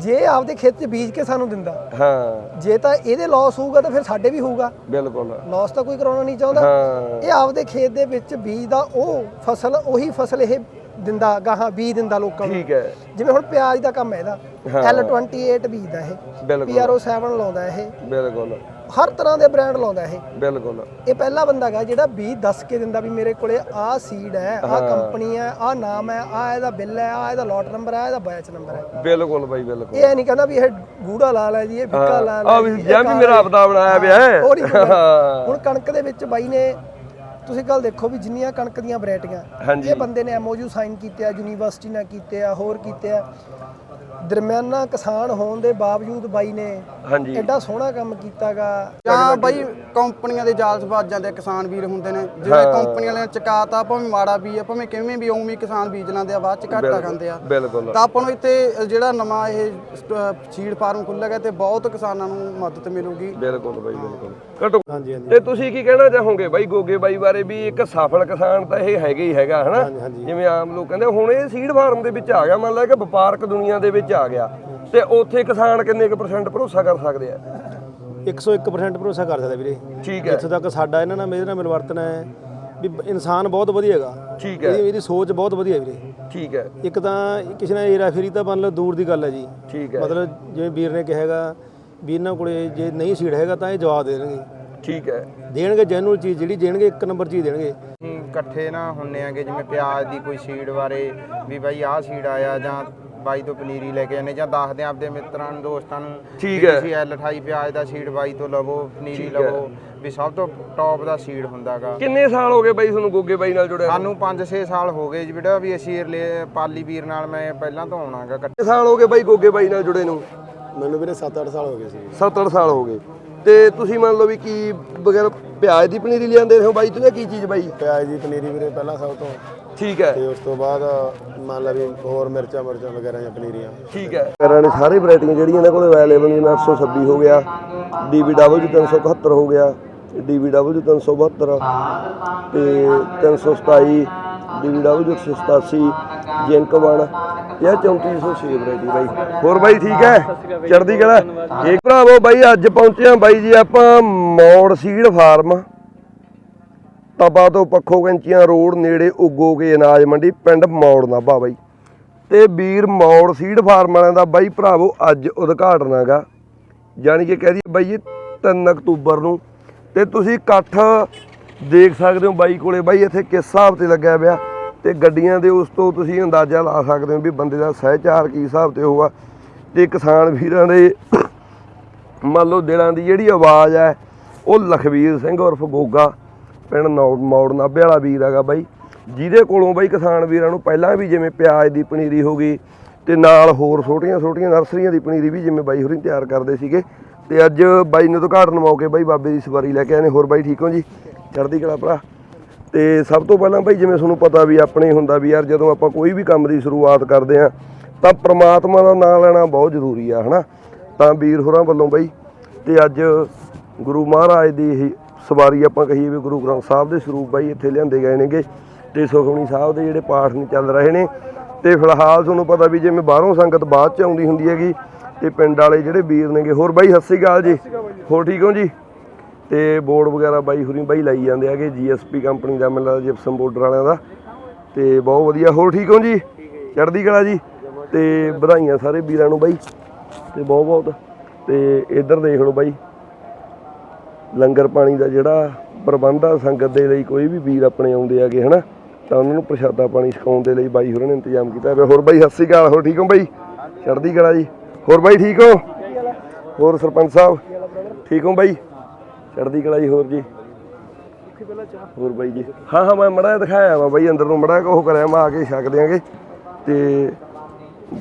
ਜੇ ਆਪਦੇ ਖੇਤ 'ਚ ਬੀਜ ਕੇ ਸਾਨੂੰ ਦਿੰਦਾ ਹਾਂ। ਜੇ ਤਾਂ ਇਹਦੇ ਲਾਸ ਹੋਊਗਾ ਤਾਂ ਫਿਰ ਸਾਡੇ ਵੀ ਹੋਊਗਾ। ਬਿਲਕੁਲ। ਲਾਸ ਤਾਂ ਕੋਈ ਕਰਾਉਣਾ ਨਹੀਂ ਚਾਹੁੰਦਾ। ਹਾਂ। ਇਹ ਆਪਦੇ ਖੇਤ ਦੇ ਵਿੱਚ ਬੀਜ ਦਾ ਉਹ ਫਸਲ ਉਹੀ ਫਸਲ ਇਹ ਦਿੰਦਾ ਗਾਹਾਂ ਬੀਜ ਦਿੰਦਾ ਲੋਕਾਂ ਨੂੰ। ਠੀਕ ਹੈ। ਜਿਵੇਂ ਹੁਣ ਪਿਆਜ਼ ਦਾ ਕੰਮ ਹੈ ਇਹਦਾ। ਹਾਂ। L28 ਬੀਜਦਾ ਇਹ। ਬਿਲਕੁਲ। PRO7 ਲਾਉਂਦਾ ਇਹ। ਬਿਲਕੁਲ। ਹਰ ਤਰ੍ਹਾਂ ਦੇ ਬ੍ਰਾਂਡ ਲਾਉਂਦਾ ਇਹ। ਬਿਲਕੁਲ। ਇਹ ਪਹਿਲਾ ਬੰਦਾ ਹੈਗਾ ਜਿਹੜਾ ਬੀਜ ਦੱਸ ਕੇ ਦਿੰਦਾ ਵੀ ਮੇਰੇ ਕੋਲੇ ਆਹ ਸੀਡ ਹੈ ਆਹ ਕੰਪਨੀ ਹੈ ਆਹ ਨਾਮ ਹੈ ਆਹ ਇਹਦਾ ਬਿੱਲ ਹੈ ਆਹ ਇਹਦਾ ਲੋਟ ਨੰਬਰ ਹੈ ਇਹਦਾ ਬੈਚ ਨੰਬਰ ਹੈ। ਬਿਲਕੁਲ ਬਾਈ ਬਿਲਕੁਲ। ਇਹ ਨਹੀਂ ਕਹਿੰਦਾ ਵੀ ਇਹ ਗੂੜਾ ਲਾਲ ਹੈ ਜੀ ਇਹ ਫਿੱਕਾ ਲਾਲ ਆ ਹੈ ਵੀ ਜੀ, ਇਹ ਜਾਂ ਵੀ ਮੇਰਾ। ਆਪਦਾ ਬਣਾਇਆ ਪਿਆ ਹੈ। ਹੁਣ ਕਣਕ ਦੇ ਵਿੱਚ ਬਾਈ ਨੇ ਤੁਸੀਂ ਗੱਲ ਦੇਖੋ ਵੀ ਜਿੰਨੀਆਂ ਕਣਕ ਦੀਆਂ ਵੈਰਾਈਟੀਆਂ। ਇਹ ਬੰਦੇ ਨੇ ਐਮਓਯੂ ਸਾਈਨ ਕੀਤੇ ਆ ਯੂਨੀਵਰਸਿਟੀ ਨਾਲ ਕੀਤੇ ਆ ਹੋਰ ਕੀਤੇ ਆ। ਦਰਮਿਆਨਾ ਕਿਸਾਨ ਹੋਣ ਦੇ ਬਾਵਜੂਦ ਬਾਈ ਨੇ ਹਾਂਜੀ। ਐਡਾ ਸੋਹਣਾ ਕੰਮ ਕੀਤਾਗਾ। ਜਾਂ ਬਾਈ ਕੰਪਨੀਆਂ ਦੇ ਜਾਲ ਸਵਾਦ ਜਾਂਦੇ ਆ, ਕਿਸਾਨ ਵੀਰ ਹੁੰਦੇ ਨੇ ਜਿਵੇਂ ਕੰਪਨੀਆਂ ਵਾਲਿਆਂ ਨੇ ਚਕਾਤਾ ਭਾਵੇਂ ਮਾੜਾ ਵੀ ਆ ਭਾਵੇਂ ਕਿਵੇਂ ਵੀ ਉਵੇਂ ਕਿਸਾਨ ਬੀਜ ਲੈਂਦੇ ਆ ਬਾਅਦ ਚ ਘਾਟਾ ਖਾਂਦੇ ਆ। ਬਿਲਕੁਲ। ਤਾਂ ਆਪਾਂ ਨੂੰ ਇੱਥੇ ਜਿਹੜਾ ਨਵਾਂ ਇਹ ਸੀਡ ਫਾਰਮ ਖੁੱਲ੍ਹੇਗਾ ਤੇ ਬਹੁਤ ਕਿਸਾਨਾਂ ਨੂੰ ਮਦਦ ਮਿਲੂਗੀ। ਬਿਲਕੁਲ ਬਾਈ ਬਿਲਕੁਲ। ਘਟੋ ਹਾਂਜੀ ਹਾਂਜੀ। ਤੇ ਤੁਸੀਂ ਕੀ ਕਹਿਣਾ ਚਾਹੋਗੇ ਬਾਈ ਗੋਗੇ ਬਾਈ ਬਾਰੇ ਵੀ ਇੱਕ ਸਫਲ ਕਿਸਾਨ ਤਾਂ ਇਹ ਹੈਗਾ ਹੀ ਹੈਗਾ ਹਨਾ? ਜਿਵੇਂ ਆਮ ਲੋਕ ਕਹਿੰਦੇ ਹੁਣ ਇਹ ਸੀਡ ਫਾਰਮ ਦੇ ਵਿੱਚ ਆ ਗਿਆ ਮੰਨ ਲਾ ਕਿ ਵਪਾਰਕ ਦੁਨੀਆ ਦੇ ਵਿੱਚ ਆ ਗਿਆ ਤੇ ਉੱਥੇ ਕਿਸਾਨ ਕਿੰਨੇ ਕੁ ਪਰਸੈਂਟ ਭਰੋਸਾ ਕਰ ਸਕਦੇ ਆ? 101% ਭਰੋਸਾ ਕਰ ਸਕਦਾ ਵੀਰੇ। ਠੀਕ ਹੈ। ਇੱਥੋਂ ਤੱਕ ਸਾਡਾ ਇਹਨਾਂ ਨਾਲ ਮੇਰੇ ਨਾਲ ਮਿਲਵਰਤਨ ਹੈ ਵੀ ਇਨਸਾਨ ਬਹੁਤ ਵਧੀਆ ਹੈਗਾ। ਠੀਕ ਹੈ। ਇਹਦੀ ਇਹਦੀ ਸੋਚ ਬਹੁਤ ਵਧੀਆ ਵੀਰੇ। ਠੀਕ ਹੈ। ਇੱਕ ਤਾਂ ਕਿਸੇ ਨਾਲ ਏਰਾ ਫੇਰੀ ਤਾਂ ਮੰਨ ਲਓ ਦੂਰ ਦੀ ਗੱਲ ਹੈ ਜੀ। ਠੀਕ ਹੈ। ਮਤਲਬ ਜਿਵੇਂ ਵੀਰ ਨੇ ਕਿਹਾ ਹੈਗਾ ਵੀ ਇਹਨਾਂ ਕੋਲੇ ਜੇ ਨਹੀਂ ਸੀੜ ਹੈਗਾ ਤਾਂ ਇਹ ਜਵਾਬ ਦੇ ਦੇਣਗੇ। ਠੀਕ ਹੈ। ਦੇਣਗੇ ਜੈਨੂਅਲ ਚੀਜ਼ ਜਿਹੜੀ ਦੇਣਗੇ ਇੱਕ ਨੰਬਰ ਚੀਜ਼ ਦੇਣਗੇ। ਇਕੱਠੇ ਨਾ ਹੁੰਨੇ ਆਗੇ ਜਿਵੇਂ ਪਿਆਜ਼ ਦੀ ਕੋਈ ਸੀਡ ਬਾਰੇ ਵੀ ਬਾਈ ਆਹ ਸੀਡ ਆਇਆ ਜਾਂ ਬਾਈ ਤੋਂ ਪਨੀਰੀ ਲੈ ਕੇ ਆਨੇ ਜਾਂ ਦੱਸਦੇ ਆ ਆਪਦੇ ਮਿੱਤਰਾਂ ਨੂੰ ਦੋਸਤਾਂ ਨੂੰ ਠੀਕ ਵੀ ਹੈ। ਤੁਸੀਂ L28 ਪਿਆਜ਼ ਦਾ ਸੀਡ ਬਾਈ ਤੋਂ ਲਵੋ ਪਨੀਰੀ ਲਵੋ ਵੀ ਸਭ ਤੋਂ ਟੌਪ ਦਾ ਸੀਡ ਹੁੰਦਾਗਾ। ਕਿੰਨੇ ਸਾਲ ਹੋ ਗਏ ਬਾਈ ਤੁਹਾਨੂੰ ਗੋਗੇ ਬਾਈ ਨਾਲ ਜੁੜਿਆ ਨੂੰ? ਸਾਨੂੰ 5-6 ਸਾਲ ਹੋ ਗਏ ਜਿਹੜਾ ਵੀ ਅਸੀਂ ਰਿਲੇ- ਪਾਲੀ ਵੀਰ ਨਾਲ ਮੈਂ ਪਹਿਲਾਂ ਤੋਂ ਆਉਣਾਗਾ ਕਿੰਨੇ ਸਾਲ ਹੋ ਗਏ ਬਾਈ ਗੋਗੇ ਬਾਈ ਨਾਲ ਜੁੜੇ ਨੂੰ? ਮੈਨੂੰ ਵੀਰੇ 7-8 ਸਾਲ ਹੋ ਗਏ ਸੀ। 7-8 ਸਾਲ ਹੋ ਗਏ। ਤੇ ਤੁਸੀਂ ਮੰਨ ਲਓ ਵੀ ਕੀ ਬਗੈਰ ਪਿਆਜ਼ ਦੀ ਪਨੀਰੀ ਲਿਆਂਦੇ ਰਹੇ ਹੋ ਬਾਈ ਤੁਸੀਂ ਕੀ ਚੀਜ਼ ਬਾਈ? ਪਿਆਜ਼ ਦੀ ਪਨੀਰੀ ਵੀਰੇ ਪਹਿਲਾਂ ਸਭ ਤੋਂ। ਠੀਕ ਹੈ। ਤੇ ਉਸ ਤੋਂ ਬਾਅਦ ਮੰਨ ਲਾ ਵੀ ਹੋਰ ਮਿਰਚਾਂ ਮਿਰਚਾਂ ਵਗੈਰਾ ਜਾਂ ਪਨੀਰੀਆਂ। ਠੀਕ ਹੈ। ਕਰਾਂ ਨੇ ਸਾਰੇ ਵੈਰਾਈਟੀਆਂ ਜਿਹੜੀਆਂ ਇਹਨਾਂ ਕੋਲ ਅਵੇਲੇਬਲ ਨੇ 826 ਹੋ ਗਿਆ DBW 371 ਹੋ ਗਿਆ DBW 372 ਤੇ 327 DBW 187 ਜਿੰਕ 1 ਇਹ 3406 ਵੈਰਾਈਟੀ ਬਾਈ। ਹੋਰ ਬਾਈ ਠੀਕ ਹੈ? ਚੜਦੀ ਕਲਾ? ਇੱਕ ਭਰਾਵੋ ਬਾਈ ਅੱਜ ਪਹੁੰਚੇ ਆ ਬਾਈ ਜੀ ਆਪਾਂ ਮੌੜ ਸੀਡ ਫਾਰਮ। ਤਬਾ ਤੋਂ ਪੱਖੋ ਕੈਂਚੀਆਂ ਰੋਡ ਨੇੜੇ ਉਗੋਗੇ ਅਨਾਜ ਮੰਡੀ ਪਿੰਡ ਮੌੜ ਨਾਭਾ ਬਾਈ। ਤੇ ਵੀਰ ਮੌੜ ਸੀਡ ਫਾਰਮ ਵਾਲਿਆਂ ਦਾ ਬਾਈ ਭਰਾਵੋ, ਅੱਜ ਉਦਘਾਟਨ ਹੈਗਾ। ਯਾਨੀ ਕਿ ਕਹਿ ਦਈਏ ਬਾਈ ਇਹ 3 ਅਕਤੂਬਰ ਨੂੰ। ਤੇ ਤੁਸੀਂ ਇਕੱਠ ਦੇਖ ਸਕਦੇ ਹੋ ਬਾਈ ਕੋਲੇ। ਬਾਈ ਇੱਥੇ ਕਿਸ ਹਿਸਾਬ ਤੇ ਲੱਗਿਆ ਪਿਆ। ਤੇ ਗੱਡੀਆਂ ਦੇ ਉਸ ਤੋਂ ਤੁਸੀਂ ਅੰਦਾਜ਼ਾ ਲਾ ਸਕਦੇ ਹੋ ਵੀ ਬੰਦੇ ਦਾ ਸਹਿਚਾਰ ਕੀ ਹਿਸਾਬ ਤੇ ਹੋਊਗਾ। ਤੇ ਕਿਸਾਨ ਵੀਰਾਂ ਦੇ ਮੰਨ ਲਓ ਦਿਲਾਂ ਦੀ ਜਿਹੜੀ ਆਵਾਜ਼ ਹੈ, ਉਹ ਲਖਵੀਰ ਸਿੰਘ ਉਰਫ ਗੋਗਾ। ਪਿੰਡ ਨੌ- ਮੌੜ ਨਾਭੇ ਵਾਲਾ ਵੀਰ ਹੈਗਾ ਬਾਈ, ਜਿਹਦੇ ਕੋਲੋਂ ਬਾਈ ਕਿਸਾਨ ਵੀਰਾਂ ਨੂੰ ਪਹਿਲਾਂ ਵੀ ਜਿਵੇਂ ਪਿਆਜ਼ ਦੀ ਪਨੀਰੀ ਹੋ ਗਈ ਤੇ ਨਾਲ ਹੋਰ ਛੋਟੀਆਂ ਛੋਟੀਆਂ ਨਰਸਰੀਆਂ ਦੀ ਪਨੀਰੀ ਵੀ ਜਿਵੇਂ ਬਾਈ ਹੋਰੀ ਤਿਆਰ ਕਰਦੇ ਸੀਗੇ। ਤੇ ਅੱਜ ਬਾਈ ਨੇ ਉਦਘਾਟਨ ਮੌਕੇ ਬਾਈ ਬਾਬੇ ਦੀ ਸਵਾਰੀ ਲੈ ਕੇ ਆਏ ਨੇ। ਹੋਰ ਬਾਈ ਠੀਕ ਹੋ ਜੀ? ਚੜ੍ਹਦੀ ਕਲਾ ਭਰਾ। ਤੇ ਸਭ ਤੋਂ ਪਹਿਲਾਂ ਬਾਈ ਜਿਵੇਂ ਤੁਹਾਨੂੰ ਪਤਾ ਵੀ ਆਪਣੇ ਹੁੰਦਾ ਵੀ ਯਾਰ ਜਦੋਂ ਆਪਾਂ ਕੋਈ ਵੀ ਕੰਮ ਦੀ ਸ਼ੁਰੂਆਤ ਕਰਦੇ ਆ ਤਾਂ ਪ੍ਰਮਾਤਮਾ ਦਾ ਨਾਮ ਲੈਣਾ ਬਹੁਤ ਜ਼ਰੂਰੀ ਆ, ਹਨਾ? ਤਾਂ ਵੀਰ ਹੋਰਾਂ ਵੱਲੋਂ ਬਾਈ, ਤੇ ਅੱਜ ਗੁਰੂ ਮਹਾਰਾਜ ਦੀ ਇਹ ਸਵਾਰੀ ਆਪਾਂ ਕਹੀਏ ਵੀ ਗੁਰੂ ਗ੍ਰੰਥ ਸਾਹਿਬ ਦੇ ਸਰੂਪ ਬਾਈ ਇੱਥੇ ਲਿਆਂਦੇ ਗਏ ਨੇਗੇ ਤੇ ਸੁਖਮਨੀ ਸਾਹਿਬ ਦੇ ਜਿਹੜੇ ਪਾਠ ਨੇ ਚੱਲ ਰਹੇ ਨੇ। ਤੇ ਫਿਲਹਾਲ ਤੁਹਾਨੂੰ ਪਤਾ ਵੀ ਜਿਵੇਂ ਬਾਹਰੋਂ ਸੰਗਤ ਬਾਅਦ ਚ ਆਉਂਦੀ ਹੁੰਦੀ ਹੈਗੀ, ਤੇ ਪਿੰਡ ਵਾਲੇ ਜਿਹੜੇ ਵੀਰ ਨੇਗੇ, ਹੋਰ ਬਾਈ, ਸਤਿ ਸ਼੍ਰੀ ਅਕਾਲ ਜੀ। ਹੋਰ ਠੀਕ ਹੋ ਜੀ? ਤੇ ਬੋਰਡ ਵਗੈਰਾ ਬਾਈ ਹੁਰੀ ਬਾਈ ਲਾਈ ਜਾਂਦੇ ਹੈਗੇ ਜੀਐਸਪੀ ਕੰਪਨੀ ਦਾ, ਮੈਨੂੰ ਜਿਪਸਮ ਬੋਰਡਰ ਵਾਲਿਆਂ ਦਾ। ਤੇ ਬਹੁਤ ਵਧੀਆ, ਹੋਰ ਠੀਕ ਹੋ ਜੀ? ਚੜ੍ਹਦੀ ਕਲਾ ਜੀ? ਤੇ ਵਧਾਈਆਂ ਸਾਰੇ ਵੀਰਾਂ ਨੂੰ ਬਾਈ। ਤੇ ਬਹੁਤ ਬਹੁਤ ਤੇ ਇੱਧਰ ਦੇਖ ਲਓ ਬਾਈ। ਲੰਗਰ ਪਾਣੀ ਦਾ ਜਿਹੜਾ ਪ੍ਰਬੰਧ ਆ, ਸੰਗਤ ਦੇ ਲਈ ਕੋਈ ਵੀ ਵੀਰ ਆਪਣੇ ਆਉਂਦੇ ਆਗੇ ਹਨਾ, ਤਾਂ ਉਹਨਾਂ ਨੂੰ ਪ੍ਰਸ਼ਾਦਾ ਪਾਣੀ ਛਕਾਉਣ ਦੇ ਲਈ ਬਾਈ ਹੋਰਾਂ ਨੇ ਇੰਤਜ਼ਾਮ ਕੀਤਾ ਹੋਇਆ। ਹੋਰ ਬਾਈ, ਸਤਿ ਸ਼੍ਰੀ ਅਕਾਲ, ਹੋਰ ਠੀਕ ਹੋ ਬਾਈ? ਚੜ੍ਹਦੀ ਕਲਾ ਜੀ। ਹੋਰ ਬਾਈ, ਠੀਕ ਹੋ? ਹੋਰ ਸਰਪੰਚ ਸਾਹਿਬ, ਠੀਕ ਹੋ ਬਾਈ? ਚੜ੍ਹਦੀ ਕਲਾ ਜੀ, ਹੋਰ ਜੀ? ਹੋਰ ਬਾਈ ਜੀ। ਹਾਂ ਹਾਂ, ਮੈਂ ਮੜਾ ਦਿਖਾਇਆ ਵਾ ਬਾਈ, ਅੰਦਰ ਨੂੰ ਮੜਾ ਉਹ ਕਰਿਆ ਮੈਂ ਆ ਕੇ ਛਕ ਦਿਆਂਗੇ। ਤੇ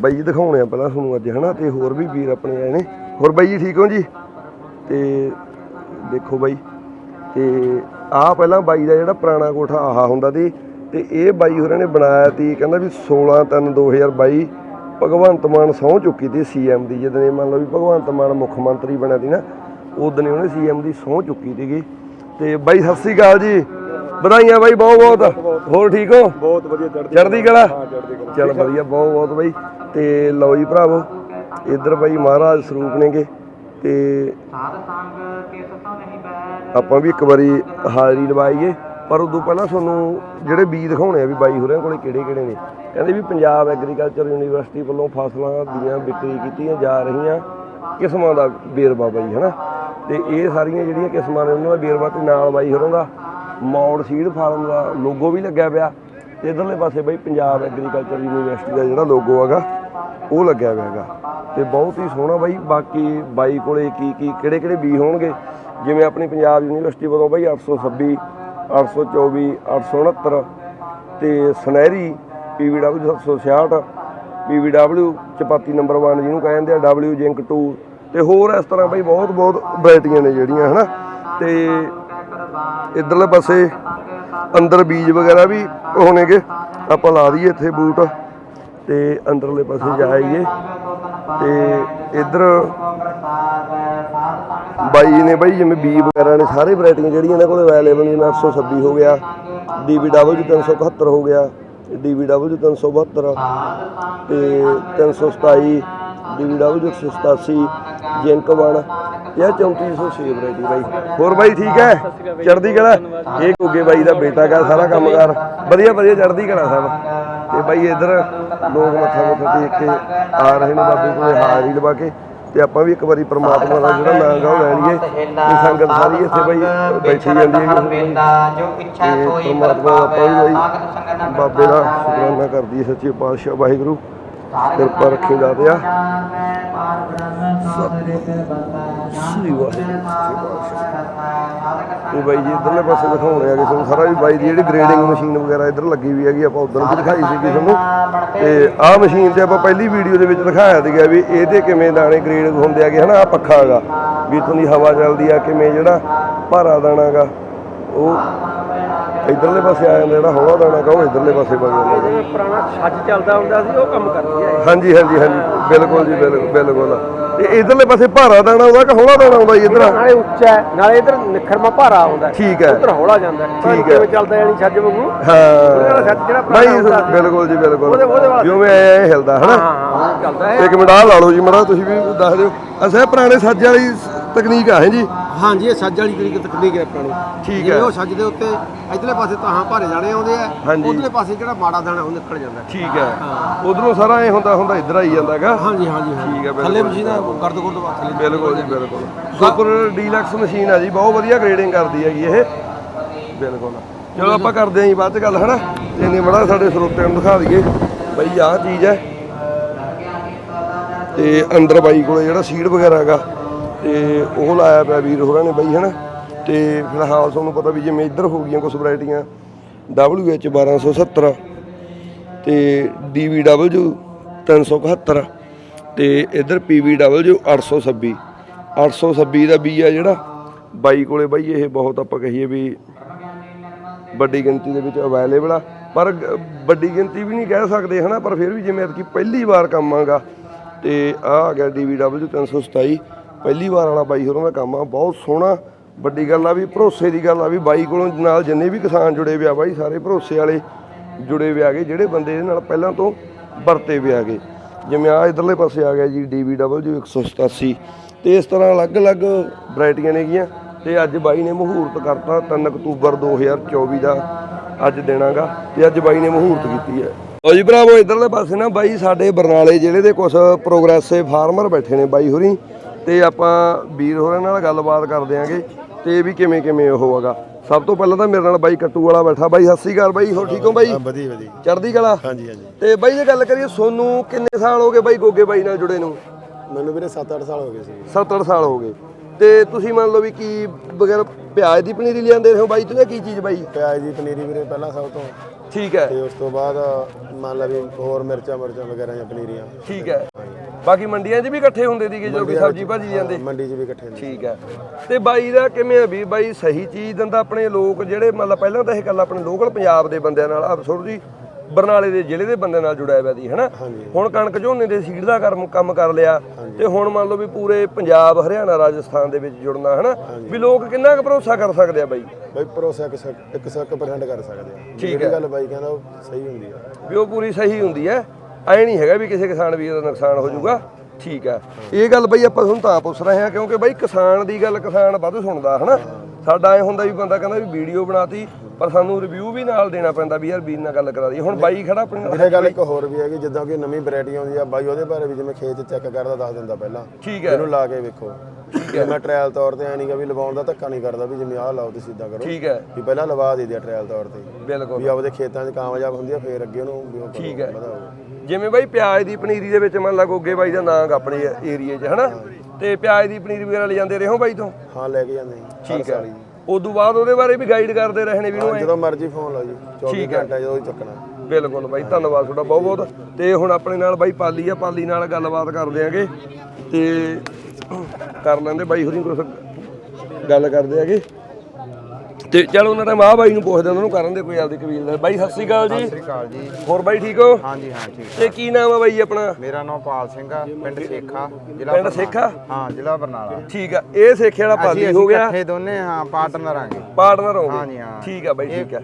ਬਾਈ ਜੀ ਦਿਖਾਉਣੇ ਆ ਪਹਿਲਾਂ ਤੁਹਾਨੂੰ ਅੱਜ, ਹਨਾ, ਤੇ ਹੋਰ ਵੀ ਵੀਰ ਆਪਣੇ ਆਏ ਨੇ। ਹੋਰ ਬਾਈ ਜੀ, ਠੀਕ ਹੋ ਜੀ? ਤੇ ਦੇਖੋ ਬਾਈ। ਤੇ ਆਹ ਪਹਿਲਾਂ ਬਾਈ ਦਾ ਜਿਹੜਾ ਪੁਰਾਣਾ ਕੋਠਾ ਆਹਾ ਹੁੰਦਾ ਸੀ ਤੇ ਇਹ ਬਾਈ ਹੋਰਾਂ ਨੇ ਬਣਾਇਆ ਤੀ ਕਹਿੰਦਾ ਵੀ 16 3 2022 ਭਗਵੰਤ ਮਾਨ ਸਹੁੰ ਚੁੱਕੀ ਤੀ ਸੀਐਮ ਦੀ ਜਦੋਂ ਇਹ ਮੰਨ ਲਓ ਵੀ ਭਗਵੰਤ ਮਾਨ ਮੁੱਖ ਮੰਤਰੀ ਬਣਿਆ ਸੀ ਨਾ ਉਦੋਂ ਉਹਨੇ ਸੀਐਮ ਦੀ ਸਹੁੰ ਚੁੱਕੀ ਸੀਗੀ। ਤੇ ਬਾਈ ਸਤਿ ਸ੍ਰੀ ਅਕਾਲ ਜੀ। ਵਧਾਈਆਂ ਬਾਈ ਬਹੁਤ ਬਹੁਤ। ਹੋਰ ਠੀਕ ਹੋ? ਬਹੁਤ ਵਧੀਆ ਚੜ੍ਹਦੀ ਚੜ੍ਹਦੀ ਕਲਾ? ਚਲ ਵਧੀਆ ਬਹੁਤ ਬਹੁਤ ਬਾਈ। ਤੇ ਲਓ ਜੀ ਭਰਾਵੋ ਇੱਧਰ ਬਾਈ ਮਹਾਰਾਜ ਸਰੂਪ ਨੇਗੇ। ਤੇ ਆਪਾਂ ਵੀ ਇੱਕ ਵਾਰੀ ਹਾਜ਼ਰੀ ਲਵਾਈਏ, ਪਰ ਉਦੋਂ ਪਹਿਲਾਂ ਤੁਹਾਨੂੰ ਜਿਹੜੇ ਬੀਜ ਦਿਖਾਉਣੇ ਆ ਵੀ ਬਾਈ ਹੋਰਿਆਂ ਕੋਲੇ ਕਿਹੜੇ ਕਿਹੜੇ ਨੇ। ਕਹਿੰਦੇ ਵੀ ਪੰਜਾਬ ਐਗਰੀਕਲਚਰ ਯੂਨੀਵਰਸਿਟੀ ਵੱਲੋਂ ਫਸਲਾਂ ਦੀਆਂ ਵਿਕਰੀ ਕੀਤੀਆਂ ਜਾ ਰਹੀਆਂ ਕਿਸਮਾਂ ਦਾ ਵੇਰਵਾ ਬਾਈ, ਹਨਾ? ਤੇ ਇਹ ਸਾਰੀਆਂ ਜਿਹੜੀਆਂ ਕਿਸਮਾਂ ਨੇ, ਉਹਨਾਂ ਦਾ ਵੇਰਵਾ ਤੇ ਨਾਲ ਬਾਈ ਹੋਰਾਂ ਦਾ। ਮੌੜ ਸੀਡ ਫਾਰਮ ਦਾ ਲੋਗੋ ਵੀ ਲੱਗਿਆ ਪਿਆ। ਤੇ ਇਧਰਲੇ ਪਾਸੇ ਬਾਈ ਪੰਜਾਬ ਐਗਰੀਕਲਚਰ ਯੂਨੀਵਰਸਿਟੀ ਦਾ ਜਿਹੜਾ ਲੋਗੋ ਹੈਗਾ ਉਹ ਲੱਗਿਆ ਹੋਇਆ ਹੈਗਾ। ਤੇ ਬਹੁਤ ਹੀ ਸੋਹਣਾ ਬਾਈ। ਬਾਕੀ ਬਾਈ ਕੋਲੇ ਕੀ ਕੀ ਕਿਹੜੇ ਕਿਹੜੇ ਬੀ ਹੋਣਗੇ? ਜਿਵੇਂ ਆਪਣੀ ਪੰਜਾਬ ਯੂਨੀਵਰਸਿਟੀ ਵੱਲੋਂ ਬਾਈ 826 824 869 ਤੇ ਸੁਨਹਿਰੀ PVW 766 PVW ਚਪਾਤੀ ਨੰਬਰ 1 ਜਿਹਨੂੰ ਕਹਿੰਦੇ ਆ W ਜਿੰਕ 2 ਤੇ ਹੋਰ ਇਸ ਤਰ੍ਹਾਂ ਬਾਈ ਬਹੁਤ ਬਹੁਤ ਵੈਰਾਈਟੀਆਂ ਨੇ ਜਿਹੜੀਆਂ, ਹਨਾ? ਤੇ ਇਧਰਲੇ ਪਾਸੇ ਅੰਦਰ ਬੀਜ ਵਗੈਰਾ ਵੀ ਹੋਣਗੇ। ਆਪਾਂ ਲਾ ਦਈਏ ਇੱਥੇ ਬੂਟ। ਤੇ ਅੰਦਰਲੇ ਪਾਸੇ ਜਾਈਏ ਤੇ ਇਧਰ ਬਾਈ ਨੇ ਬਾਈ, ਜਿਵੇਂ ਬੀ ਵਗੈਰਾ ਨੇ, ਸਾਰੇ ਵੈਰਾਈਟੀਆਂ ਜਿਹੜੀਆਂ ਇਹਨਾਂ ਕੋਲ ਅਵੇਲੇਬਲ ਨੇ 826 ਹੋ ਗਿਆ DBW 371 ਹੋ ਗਿਆ DBW 372 ਤੇ 327 DBW 187 ਜਿੰਕ 1 ਇਹ 3406 ਵੈਰਾਈਟੀ ਬਾਈ। ਹੋਰ ਬਾਈ ਠੀਕ ਹੈ? ਚੜ੍ਹਦੀ ਕਲਾ? ਇਹ ਕੋਗੇ ਬਾਈ ਦਾ ਬੇਟਾ ਕਾ ਸਾਰਾ ਕੰਮਕਾਰ ਵਧੀਆ ਵਧੀਆ, ਚੜ੍ਹਦੀ ਕਲਾ ਸਭ। ਤੇ ਬਾਈ ਇੱਧਰ ਲੋਕ ਮੱਥਾ ਮੁੱਥਾ ਟੇਕ ਕੇ ਆ ਰਹੇ ਨੇ ਬਾਬੇ ਕੋਲੇ ਹਾਜ਼ਰੀ ਲਵਾ ਕੇ ਤੇ ਆਪਾਂ ਵੀ ਇੱਕ ਵਾਰੀ ਪ੍ਰਮਾਤਮਾ ਦਾ ਜਿਹੜਾ ਨਾਮ ਗਾ ਲੈ ਲਈਏ ਤੇ ਸੰਗਤ ਸਾਰੀ ਇੱਥੇ ਬਾਈ ਬੈਠੀ ਜਾਂਦੀ ਹੈ ਜੋ ਇੱਛਾ ਸੋਈ ਪ੍ਰਮਾਤਮਾ ਦਾ ਆਪਾਂ ਵੀ ਆਗਤ ਬਾਈ ਸੰਗਤ ਬਾਬੇ ਦਾ ਸ਼ੁਕਰਾਨਾ ਕਰਦੀ ਸੱਚੇ ਪਾਤਸ਼ਾਹ ਵਾਹਿਗੁਰੂ। ਕਿਰਪਾ ਰੱਖੀ ਦਾਤਿਆ ਸ੍ਰੀ ਵਾਹਿਗੁਰੂ ਸੱਚੇ ਪਾਤਸ਼ਾਹ ਤੇ ਬਾਈ ਜੀ ਇਧਰਲੇ ਪਾਸੇ ਦਿਖਾਉਣੇ ਆ ਕਿ ਤੁਹਾਨੂੰ ਸਾਰਾ ਵੀ ਬਾਈ ਦੀ ਜਿਹੜੀ ਗ੍ਰੇਡਿੰਗ ਮਸ਼ੀਨ ਵਗੈਰਾ ਇੱਧਰ ਲੱਗੀ ਵੀ ਹੈਗੀ ਆਪਾਂ ਉਧਰ ਵੀ ਦਿਖਾਈ ਸੀ ਤੁਹਾਨੂੰ। ਤੇ ਆਹ ਮਸ਼ੀਨ ਤੇ ਆਪਾਂ ਪਹਿਲੀ ਵੀਡੀਓ ਦੇ ਵਿੱਚ ਦਿਖਾਇਆ ਸੀਗਾ ਵੀ ਇਹਦੇ ਕਿਵੇਂ ਦਾਣੇ ਗ੍ਰੇਡ ਹੁੰਦੇ ਆਗੇ ਹਨਾ ਆ ਪੱਖਾ ਹੈਗਾ। ਵੀ ਇਥੋਂ ਦੀ ਹਵਾ ਚੱਲਦੀ ਆ ਕਿਵੇਂ ਜਿਹੜਾ ਭਾਰਾ ਦਾਣਾ ਗਾ ਉਹ ਇਧਰਲੇ ਪਾਸੇ ਆ ਜਾਂਦਾ ਜਿਹੜਾ ਹੌਲਾ ਦਾਣਾ ਗਾ ਉਹ ਇਧਰਲੇ ਪਾਸੇ ਵਗ ਜਾਂਦਾ। ਪੁਰਾਣਾ ਛੱਜ ਚੱਲਦਾ ਹੁੰਦਾ ਸੀ ਉਹ ਕੰਮ ਕਰਦੀ ਹੈ ਹਾਂਜੀ ਹਾਂਜੀ ਹਾਂਜੀ। ਬਿਲਕੁਲ ਜੀ ਬਿਲਕੁਲ ਬਿਲਕੁਲ। ਤੇ ਇਧਰਲੇ ਪਾਸੇ ਭਾਰਾ ਦਾਣਾ ਆਉਂਦਾ ਕਿ ਹੌਲਾ ਦਾਣਾ ਆਉਂਦਾ ਜੀ ਇਧਰ ਨਾਲੇ ਉੱਚਾ ਹੈ ਨਾਲੇ ਇਧਰ ਨਿਖਰਮਾ ਭਾਰਾ ਆਉਂਦਾ ਠੀਕ ਹੈ। ਉਧਰ ਹੌਲਾ ਜਾਂਦਾ ਹੈ ਠੀਕ ਹੈ। ਕਿਵੇਂ ਚੱਲਦਾ ਜਾਨੀ ਛੱਜ ਵਾਂਗੂ ਹਾਂ ਛੱਜ ਜਿਹੜਾ ਪੁਰਾਣਾ ਨਹੀਂ ਹੁੰਦਾ ਸੀ। ਬਿਲਕੁਲ ਜੀ ਬਿਲਕੁਲ ਉਹਦੇ- ਉਹਦੇ ਵਾਸਤੇ। ਜਿਵੇਂ ਐ ਹਿਲਦਾ ਹਨਾ ਹਾਂ ਹਾਂ ਚੱਲਦਾ ਹੈ ਇੱਕ ਮਿੰਟ ਆਹ ਲਾ ਲਓ ਜੀ ਮੜਾ ਤੁਸੀਂ ਵੀ ਦੱਸ ਦਿਓ ਅਸਾਂ ਇਹ ਪੁਰਾਣੇ ਸੱਜ ਵਾਲੀ ਤਕਨੀਕ ਆ ਹੈ ਜੀ? ਹਾਂਜੀ ਇਹ ਛੱਜ ਵਾਲੀ ਤਰੀਕ ਤਕਨੀਕ ਹੈ ਪੁਰਾਣੀ ਠੀਕ ਹੈ। ਉਹ ਛੱਜ ਦੇ ਉੱਤੇ ਇਧਰਲੇ ਪਾਸੇ ਤਾਂ ਭਾਰੇ ਦਾਣੇ ਆਉਂਦੇ ਆ। ਉਧਰਲੇ ਪਾਸੇ ਜਿਹੜਾ ਮਾੜਾ ਦਾਣਾ ਉਹ ਨਿਕਲ ਜਾਂਦਾ ਹੈ। ਠੀਕ ਹੈ। ਉਧਰੋਂ ਸਾਰਾ ਐ ਹੁੰਦਾ ਹੁੰਦਾ ਇੱਧਰ ਆਈ ਜਾਂਦਾਗਾ ਹਾਂਜੀ ਹਾਂਜੀ ਠੀਕ ਹੈ। ਥੱਲੇ ਮਸ਼ੀਨਾਂ ਗਰਦ ਗੁਰਦ ਵਾ ਥੱਲੇ ਬਿਲਕੁਲ ਜੀ ਬਿਲਕੁਲ। ਸੁਪਰ ਡੀਲਕਸ ਮਸ਼ੀਨ ਆ ਜੀ ਬਹੁਤ ਵਧੀਆ ਗ੍ਰੇਡਿੰਗ ਕਰਦੀ ਹੈਗੀ ਇਹ। ਬਿਲਕੁਲ। ਚਲੋ ਆਪਾਂ ਕਰਦੇ ਆਂ ਜੀ ਬਾਅਦ ਚ ਗੱਲ ਹਨਾ? ਤੇ ਨੇ ਬੜਾ ਸਾਡੇ ਸਰੋਤਿਆਂ ਨੂੰ ਦਿਖਾ ਦਈਏ। ਬਈ ਆਹ ਚੀਜ਼ ਹੈ। ਤੇ ਅੰਦਰ ਬਾਈ ਕੋਲੇ ਜਿਹੜਾ ਸੀਡ ਵਗੈਰਾ ਹੈਗਾ ਤੇ ਉਹ ਲਾਇਆ ਪਿਆ ਵੀਰ ਹੋਰਾਂ ਨੇ ਬਾਈ, ਹਨਾ? ਤੇ ਫਿਲਹਾਲ ਤੁਹਾਨੂੰ ਪਤਾ ਵੀ ਜਿਵੇਂ ਇੱਧਰ ਹੋ ਗਈਆਂ ਕੁਝ ਵੈਰਾਈਟੀਆਂ। WH 1270 ਤੇ DVW 371 ਤੇ ਇਧਰ PVW 826 826 ਦਾ ਬੀ ਆ ਜਿਹੜਾ, ਬਾਈ ਕੋਲੇ ਬਾਈ, ਇਹ ਬਹੁਤ ਆਪਾਂ ਕਹੀਏ ਵੀ ਵੱਡੀ ਗਿਣਤੀ ਦੇ ਵਿੱਚ ਅਵੇਲੇਬਲ ਆ। ਪਰ ਵੱਡੀ ਗਿਣਤੀ ਵੀ ਨਹੀਂ ਕਹਿ ਸਕਦੇ, ਹਨਾ? ਪਰ ਫਿਰ ਵੀ ਜਿਵੇਂ ਕਿ ਪਹਿਲੀ ਵਾਰ ਕੰਮ ਆਗਾ, ਤੇ ਆ ਆ ਗਿਆ DVW 327 ਪਹਿਲੀ ਵਾਰ ਵਾਲਾ ਬਾਈ ਹੋਰਾਂ ਦਾ ਕੰਮ ਆ, ਬਹੁਤ ਸੋਹਣਾ। ਵੱਡੀ ਗੱਲ ਆ ਵੀ ਭਰੋਸੇ ਦੀ ਗੱਲ ਆ ਵੀ ਬਾਈ ਕੋਲੋਂ ਨਾਲ ਜਿੰਨੇ ਵੀ ਕਿਸਾਨ ਜੁੜੇ ਵਿਆ ਬਾਈ, ਸਾਰੇ ਭਰੋਸੇ ਵਾਲੇ ਜੁੜੇ ਵਿਆ ਗਏ, ਜਿਹੜੇ ਬੰਦੇ ਇਹਦੇ ਨਾਲ ਪਹਿਲਾਂ ਤੋਂ ਵਰਤੇ ਵਿਆ ਗਏ। ਜਿਵੇਂ ਆ ਇਧਰਲੇ ਪਾਸੇ ਆ ਗਿਆ ਜੀ DVW 187 ਤੇ ਇਸ ਤਰ੍ਹਾਂ ਅਲੱਗ-ਅਲੱਗ ਵੈਰਾਈਟੀਆਂ ਨੇਗੀਆਂ। ਤੇ ਅੱਜ ਬਾਈ ਨੇ ਮਹੂਰਤ ਕਰਤਾ 3 ਅਕਤੂਬਰ 2024 ਦਾ, ਅੱਜ ਦੇਣਾਗਾ। ਤੇ ਅੱਜ ਬਾਈ ਨੇ ਮਹੂਰਤ ਕੀਤੀ ਹੈ। ਲਓ ਜੀ ਭਰਾਵੋ, ਇਧਰਲੇ ਪਾਸੇ ਨਾ ਬਾਈ ਸਾਡੇ ਬਰਨਾਲੇ ਜ਼ਿਲ੍ਹੇ ਦੇ ਕੁਝ ਪ੍ਰੋਗਰੈਸਿਵ ਫਾਰਮਰ ਬੈਠੇ ਨੇ ਬਾਈ ਹੋਰੀ। ਤੇ ਆਪਾਂ ਵੀਰ ਹੋਰਾਂ ਨਾਲ ਗੱਲਬਾਤ ਕਰਦੇ ਆਂਗੇ ਤੇ ਵੀ ਕਿਵੇਂ ਕਿਵੇਂ ਉਹ ਹੈਗਾ। ਸਭ ਤੋਂ ਪਹਿਲਾਂ ਤਾਂ ਮੇਰੇ ਨਾਲ ਬਾਈ ਕੱਟੂ ਵਾਲਾ ਬੈਠਾ। ਬਾਈ ਸਤਿ ਸ਼੍ਰੀ ਅਕਾਲ ਬਾਈ ਹੋ ਠੀਕ ਹੋ ਬਾਈ? ਵਧੀਆ ਵਧੀਆ। ਚੜ੍ਹਦੀ ਕਲਾ? ਹਾਂਜੀ ਹਾਂਜੀ। ਤੇ ਬਾਈ ਜੇ ਗੱਲ ਕਰੀਏ ਸੋਨੂੰ ਕਿੰਨੇ ਸਾਲ ਹੋ ਗਏ ਬਾਈ ਗੋਗੇ ਬਾਈ ਨਾਲ ਜੁੜੇ ਨੂੰ? ਮੈਨੂੰ ਵੀਰੇ 7-8 ਸਾਲ ਹੋ ਗਏ ਸੀ। 70 ਸਾਲ ਹੋ ਗਏ। ਤੇ ਤੁਸੀਂ ਮੰਨ ਲਓ ਵੀ ਕੀ ਵਗੈਰਾ ਪਿਆਜ਼ ਦੀ ਪਨੀਰੀ ਲਿਆਂਦੇ ਹੋ ਬਾਈ ਤੁਸੀਂ ਕੀ ਚੀਜ਼ ਬਾਈ? ਪਿਆਜ਼ ਦੀ ਪਨੀਰੀ ਵੀਰੇ ਪਹਿਲਾਂ ਸਭ ਤੋਂ। ਠੀਕ ਹੈ। ਤੇ ਉਸ ਤੋਂ ਬਾਅਦ ਮੰਨ ਲਾ ਵੀ ਹੋਰ ਮਿਰਚਾਂ ਮਿਰਚਾਂ ਵਗੈਰਾ ਜਾਂ ਪਨੀਰੀਆਂ। ਠੀਕ ਹੈ। ਬਾਕੀ ਮੰਡੀਆਂ 'ਚ ਵੀ ਇਕੱਠੇ ਹੁੰਦੇ ਸੀਗੇ ਜੋ ਕਿ ਸਬਜ਼ੀ ਭਾਜੀ ਜਾਂਦੇ। ਮੰਡੀ 'ਚ ਵੀ ਇਕੱਠੇ ਨੇ ਠੀਕ ਹੈ। ਤੇ ਬਾਈ ਦਾ ਕਿਵੇਂ ਆ ਵੀ ਬਾਈ ਸਹੀ ਚੀਜ਼ ਦਿੰਦਾ ਆਪਣੇ ਲੋਕ ਜਿਹੜੇ ਮਤਲਬ ਪਹਿਲਾਂ ਤਾਂ ਇਹ ਗੱਲ ਆਪਣੇ ਲੋਕਲ ਪੰਜਾਬ ਦੇ ਬੰਦਿਆਂ ਨਾਲ ਆ ਸੁਰ ਜੀ ਬਰਨਾਲੇ ਦੇ ਜ਼ਿਲ੍ਹੇ ਦੇ ਬੰਦਿਆਂ ਨਾਲ ਜੁੜਿਆ ਹੋਇਆ ਦੀ ਹੈਨਾ? ਹੁਣ ਕਣਕ ਝੋਨੇ ਦੇ ਸੀਡ ਦਾ ਕਰਮ ਕੰਮ ਕਰ ਲਿਆ ਤੇ ਹੁਣ ਮੰਨ ਲਓ ਵੀ ਪੂਰੇ ਪੰਜਾਬ ਹਰਿਆਣਾ ਰਾਜਸਥਾਨ ਦੇ ਵਿੱਚ ਜੁੜਨਾ ਹੈਨਾ? ਵੀ ਲੋਕ ਕਿੰਨਾ ਕੁ ਭਰੋਸਾ ਕਰ ਸਕਦੇ ਆ ਬਾਈ? ਬਈ ਭਰੋਸਾ ਇੱਕ ਸੌ- ਇੱਕ ਸੌ ਇੱਕ percent ਕਰ ਸਕਦੇ ਆ। ਠੀਕ ਜਿਹੜੀ ਹੈ। ਗੱਲ ਬਾਈ ਕਹਿੰਦਾ ਉਹ ਸਹੀ ਹੁੰਦੀ ਆ। ਵੀ ਉਹ ਪੂਰੀ ਸਹੀ ਹੁੰਦੀ ਹੈ ਐ ਨਹੀਂ ਹੈਗਾ ਵੀ ਕਿਸੇ ਕਿਸਾਨ ਵੀਰ ਦਾ ਨੁਕਸਾਨ ਹੋ ਜਾਊਗਾ। ਠੀਕ ਹੈ ਇਹ ਗੱਲ ਬਈ ਆਪਾਂ ਤੁਹਾਨੂੰ ਤਾਂ ਪੁੱਛ ਰਹੇ ਹਾਂ ਕਿਉਂਕਿ ਬਈ ਕਿਸਾਨ ਦੀ ਗੱਲ ਕਿਸਾਨ ਵੱਧ ਸੁਣਦਾ ਹਨਾ? ਸਾਡਾ ਐ ਹੁੰਦਾ ਵੀ ਬੰਦਾ ਕਹਿੰਦਾ ਵੀ ਵੀਡੀਓ ਬਣਾਤੀ ਪਰ ਸਾਨੂੰ ਰਿਵਿਊ ਵੀ ਨਾਲ ਦੇਣਾ ਪੈਂਦਾ ਵੀ ਯਾਰ ਵੀਰ ਨਾਲ ਗੱਲ ਕਰਾ ਦੀ। ਹੁਣ ਬਾਈ ਖੜਾ ਆਪਣੇ ਨਾਲ। ਵੀਰੇ ਗੱਲ ਇੱਕ ਹੋਰ ਵੀ ਹੈਗੀ ਜਿੱਦਾਂ ਕਿ ਨਵੀਂ ਵੈਰਾਈਟੀ ਆਉਂਦੀ ਆ ਬਾਈ ਉਹਦੇ ਬਾਰੇ ਵੀ ਜਿਵੇਂ ਖੇਤ ਚੈੱਕ ਕਰਦਾ ਦੱਸ ਦਿੰਦਾ ਪਹਿਲਾਂ। ਠੀਕ ਹੈ। ਇਹਨੂੰ ਲਾ ਕੇ ਵੇਖੋ। ਕਿ ਮੈਂ ਟ੍ਰਾਇਲ ਤੌਰ ਤੇ ਐ ਨਹੀਂਗਾ ਵੀ ਲਵਾਉਣ ਦਾ ਧੱਕਾ ਨਹੀਂ ਕਰਦਾ ਵੀ ਜਿਵੇਂ ਆਹ ਲਾਓ ਤੁਸੀਂ ਇਦਾਂ ਕਰੋ। ਠੀਕ ਹੈ। ਵੀ ਪਹਿਲਾਂ ਲਵਾ ਦੇ ਦਿਆ ਟ੍ਰਾਇਲ ਤੌਰ ਤੇ। ਬਿਲਕੁਲ। ਵੀ ਆਪਦੇ ਖੇਤਾਂ 'ਚ ਕਾਮਯਾਬ ਹੁੰਦੀ ਆ ਫੇਰ ਅੱਗੇ ਉਹਨੂੰ ਵੀ ਉਹ ਕਰੋ, ਠੀਕ ਹੈ। ਵਧਾਓ। ਜਿਵੇਂ ਬਾਈ ਪਿਆਜ਼ ਦੀ ਪਨੀਰੀ ਦੇ ਵਿੱਚ ਮੰਨ ਲਾ ਗੋਗੇ ਬਾਈ ਦਾ ਨਾਂ ਗਾ ਆਪਣੇ ਏਰੀਏ 'ਚ ਹਨਾ? ਤੇ ਪਿਆਜ਼ ਦੀ ਪਨੀਰੀ ਵਗੈਰਾ ਲੈ ਜਾਂਦੇ ਰਹੇ ਹੋ ਬਾਈ ਤੋਂ? ਹਾਂ ਲੈ ਕੇ ਜਾਂਦੇ ਜੀ ਠੀਕ ਹੈ। ਉਦੋਂ ਬਾਅਦ ਉਹਦੇ ਬਾਰੇ ਵੀ ਗਾਈਡ ਕਰਦੇ ਰਹੇ ਨੇ ਵੀ ਨੂੰ ਜਦੋਂ ਮਰਜ਼ੀ ਫੋਨ ਲਾਓ ਜੀ 24 ਠੀਕ ਹੈ। ਘੰਟੇ ਜਦੋਂ ਹੀ ਚੱਕਣਾ। ਬਿਲਕੁਲ ਬਾਈ ਧੰਨਵਾਦ ਤੁਹਾਡਾ ਬਹੁਤ ਬਹੁਤ ਤੇ ਹੁਣ ਆਪਣੇ ਨਾਲ ਬਾਈ ਪਾਲੀ ਆ ਪਾਲੀ ਨਾਲ ਗੱਲਬਾਤ ਕਰਦੇ ਆਂਗੇ। ਤੇ ਕਰ ਲੈਂਦੇ ਬਾਈ ਹੋਰੀ ਕੁਝ ਗੱਲ ਕਰਦੇ ਆਗੇ। ਤੇ ਚਲ ਉਹਨਾਂ ਦਾ ਮਾਂ ਬਾਈ ਨੂੰ ਪੁੱਛਦੇ ਉਹਨਾਂ ਨੂੰ ਕਰਨ ਦੇ ਕੋਈ ਆਪਦੀ ਕਬੀਲ ਦਾ। ਬਾਈ ਸਤਿ ਸ਼੍ਰੀ ਅਕਾਲ ਜੀ। ਸਤਿ ਸ੍ਰੀ ਅਕਾਲ ਜੀ। ਹੋਰ ਬਾਈ ਠੀਕ ਹੋ? ਹਾਂਜੀ ਹਾਂ ਠੀਕ ਤੇ ਕੀ ਨਾਮ ਆ ਬਾਈ ਆਪਣਾ? ਮੇਰਾ ਨਾਮ ਪਾਲ ਸਿੰਘ ਆ ਪਿੰਡ ਸੇਖਾ ਜ਼ਿਲ੍ਹਾ ਪਿੰਡ ਬਰਨਾਲਾ। ਸੇਖਾ? ਹਾਂ ਜ਼ਿਲ੍ਹਾ ਬਰਨਾਲਾ। ਠੀਕ ਆ ਇਹ ਸੇਖੇ ਵਾਲਾ ਪਾਲੀ ਹੋ ਗਿਆ? ਇਕੱਠੇ ਦੋਨੇ ਹਾਂ ਪਾਰਟਨਰ ਆਂਗੇ। ਪਾਰਟਨਰ ਹੋ ਹਾਂਜੀ ਹਾਂ। ਠੀਕ ਆ ਬਾਈ ਠੀਕ ਆ।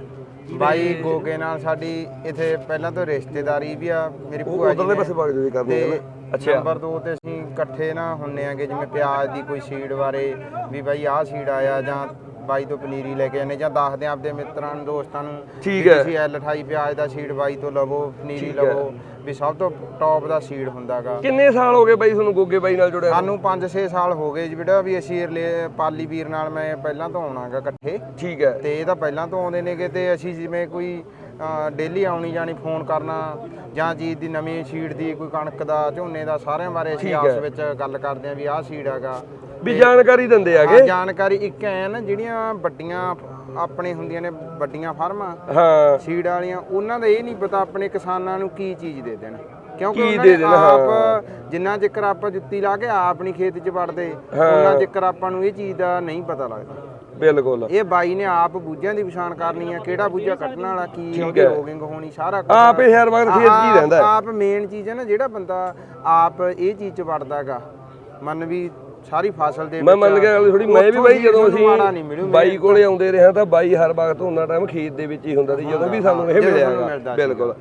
ਬਾਈ ਗੋਗੇ ਨਾਲ ਸਾਡੀ ਇੱਥੇ ਪਹਿਲਾਂ ਤੋਂ ਰਿਸ਼ਤੇਦਾਰੀ ਵੀ ਆ ਮੇਰੀ ਭੂਆ ਜੀ ਉਧਰਲੇ ਨੇ। ਪਾਸੇ ਬਾਗ ਜੀ ਕਰਦੇ ਤੇ ਨੇ? ਅੱਛਾ। ਨੰਬਰ 2 ਤੇ ਅਸੀਂ ਇਕੱਠੇ ਨਾ ਹੁੰਨੇ ਆਂਗੇ ਜਿਵੇਂ ਪਿਆਜ਼ ਦੀ ਕੋਈ ਸੀਡ ਬਾਰੇ ਵੀ ਬਾਈ ਆਹ ਸੀਡ ਆਇਆ ਜਾਂ ਬਾਈ ਤੋਂ ਪਨੀਰੀ ਲੈ ਕੇ ਆਨੇ ਜਾਂ ਦੱਸਦੇ ਆਂ ਆਪਦੇ ਮਿੱਤਰਾਂ ਨੂੰ ਦੋਸਤਾਂ ਨੂੰ ਠੀਕ ਵੀ ਹੈ। ਤੁਸੀਂ L28 ਪਿਆਜ਼ ਦਾ ਸੀਡ ਬਾਈ ਤੋਂ ਲਵੋ ਪਨੀਰੀ ਠੀਕ ਹੈ। ਲਵੋ ਵੀ ਸਭ ਤੋਂ ਟੌਪ ਦਾ ਸੀਡ ਹੁੰਦਾਗਾ ਕਿੰਨੇ ਸਾਲ ਹੋ ਗਏ ਬਾਈ ਤੁਹਾਨੂੰ ਗੋਗੇ ਬਾਈ ਨਾਲ ਜੁੜਿਆ? ਸਾਨੂੰ 5-6 ਸਾਲ ਹੋ ਗਏ ਜਿਹੜਾ ਵੀ ਅਸੀਂ ਰਿਲੇ- ਪਾਲੀ ਵੀਰ ਨਾਲ ਮੈਂ ਪਹਿਲਾਂ ਤੋਂ ਆਉਣਾਗਾ ਇਕੱਠੇ ਠੀਕ ਹੈ ਤੇ ਇਹ ਤਾਂ ਪਹਿਲਾਂ ਤੋਂ ਆਉਂਦੇ ਨੇਗੇ ਤੇ ਅਸੀਂ ਜਿਵੇਂ ਕੋਈ ਡੇਲੀ ਆਉਣੀ ਜਾਣੀ ਫੋਨ ਕਰਨਾ ਜਾਂ ਚੀਜ਼ ਦੀ ਨਵੀਂ ਸੀਡ ਦੀ ਕੋਈ ਕਣਕ ਦਾ ਝੋਨੇ ਦਾ ਸਾਰਿਆਂ ਬਾਰੇ ਅਸੀਂ ਆਪਸ। ਵਿੱਚ ਗੱਲ ਕਰਦੇ ਆਂ ਵੀ ਆਹ ਸੀਡ ਹੈਗਾ ਵੀ ਜਾਣਕਾਰੀ ਦਿੰਦੇ ਆਗੇ ਜਾਣਕਾਰੀ ਇੱਕ ਐ ਨਾ ਜਿਹੜੀਆਂ ਵੱਡੀਆਂ ਆਪਣੇ ਹੁੰਦੀਆਂ ਨੇ ਵੱਡੀਆਂ ਫਾਰਮਾਂ ਹਾਂ। ਸੀਡ ਵਾਲੀਆਂ ਉਹਨਾਂ ਦਾ ਇਹ ਨਹੀਂ ਪਤਾ ਆਪਣੇ ਕਿਸਾਨਾਂ ਨੂੰ ਕੀ ਚੀਜ਼ ਦੇ ਦੇਣ। ਕਿਉਂਕਿ ਉਹਨਾਂ ਨੇ। ਆਪ ਜਿੰਨਾ ਚਿਰ ਆਪਾਂ ਜੁੱਤੀ ਲਾ ਕੇ ਆਪ ਨਹੀਂ ਖੇਤ 'ਚ ਵੜਦੇ ਉਹਨਾਂ ਚਿਰ ਆਪਾਂ ਨੂੰ ਇਹ ਚੀਜ਼ ਦਾ ਨਹੀਂ ਪਤਾ ਲੱਗਦਾ। ਬਿਲਕੁਲ। ਇਹ ਬਾਈ ਨੇ ਆਪ ਬੂਝਿਆਂ ਦੀ ਪਛਾਣ ਕਰਨੀ ਆ ਕਿਹੜਾ ਬੂਝਾ ਕੱਟਣ ਵਾਲਾ ਕੀ ਉਹਦੀ। ਰੋਗਿੰਗ ਹੋਣੀ ਸਾਰਾ ਕੁਝ ਆਪ ਇਹ ਹਰ ਵਾਰ ਖੇਤ 'ਚ ਰਹਿੰਦਾ। ਆਪ ਮੇਨ ਚੀਜ਼ ਹੈ ਨਾ ਜਿਹੜਾ ਬੰਦਾ ਆਪ ਇਹ ਚੀਜ਼ 'ਚ ਵੜਦਾਗਾ। ਮੰਨ ਵੀ ਸਾਰੀ ਫਸਲ ਦੇ ਮੈਂ ਮੰਨ ਗਿਆ ਗੱਲ ਥੋੜੀ ਮੈਂ ਵੀ ਬਾਈ ਜਦੋਂ ਅਸੀਂ ਬਾਈ ਕੋਲੇ ਆਉਂਦੇ ਰਹੇ ਹਾਂ ਤਾਂ ਬਾਈ ਹਰ ਵਕਤ ਉਹਨਾਂ ਟਾਈਮ ਖੇਤ ਦੇ ਵਿੱਚ ਹੀ ਹੁੰਦਾ ਸੀ ਜਦੋਂ ਵੀ ਸਾਨੂੰ ਇਹ ਮਿਲਿਆ। ਬਿਲਕੁਲ।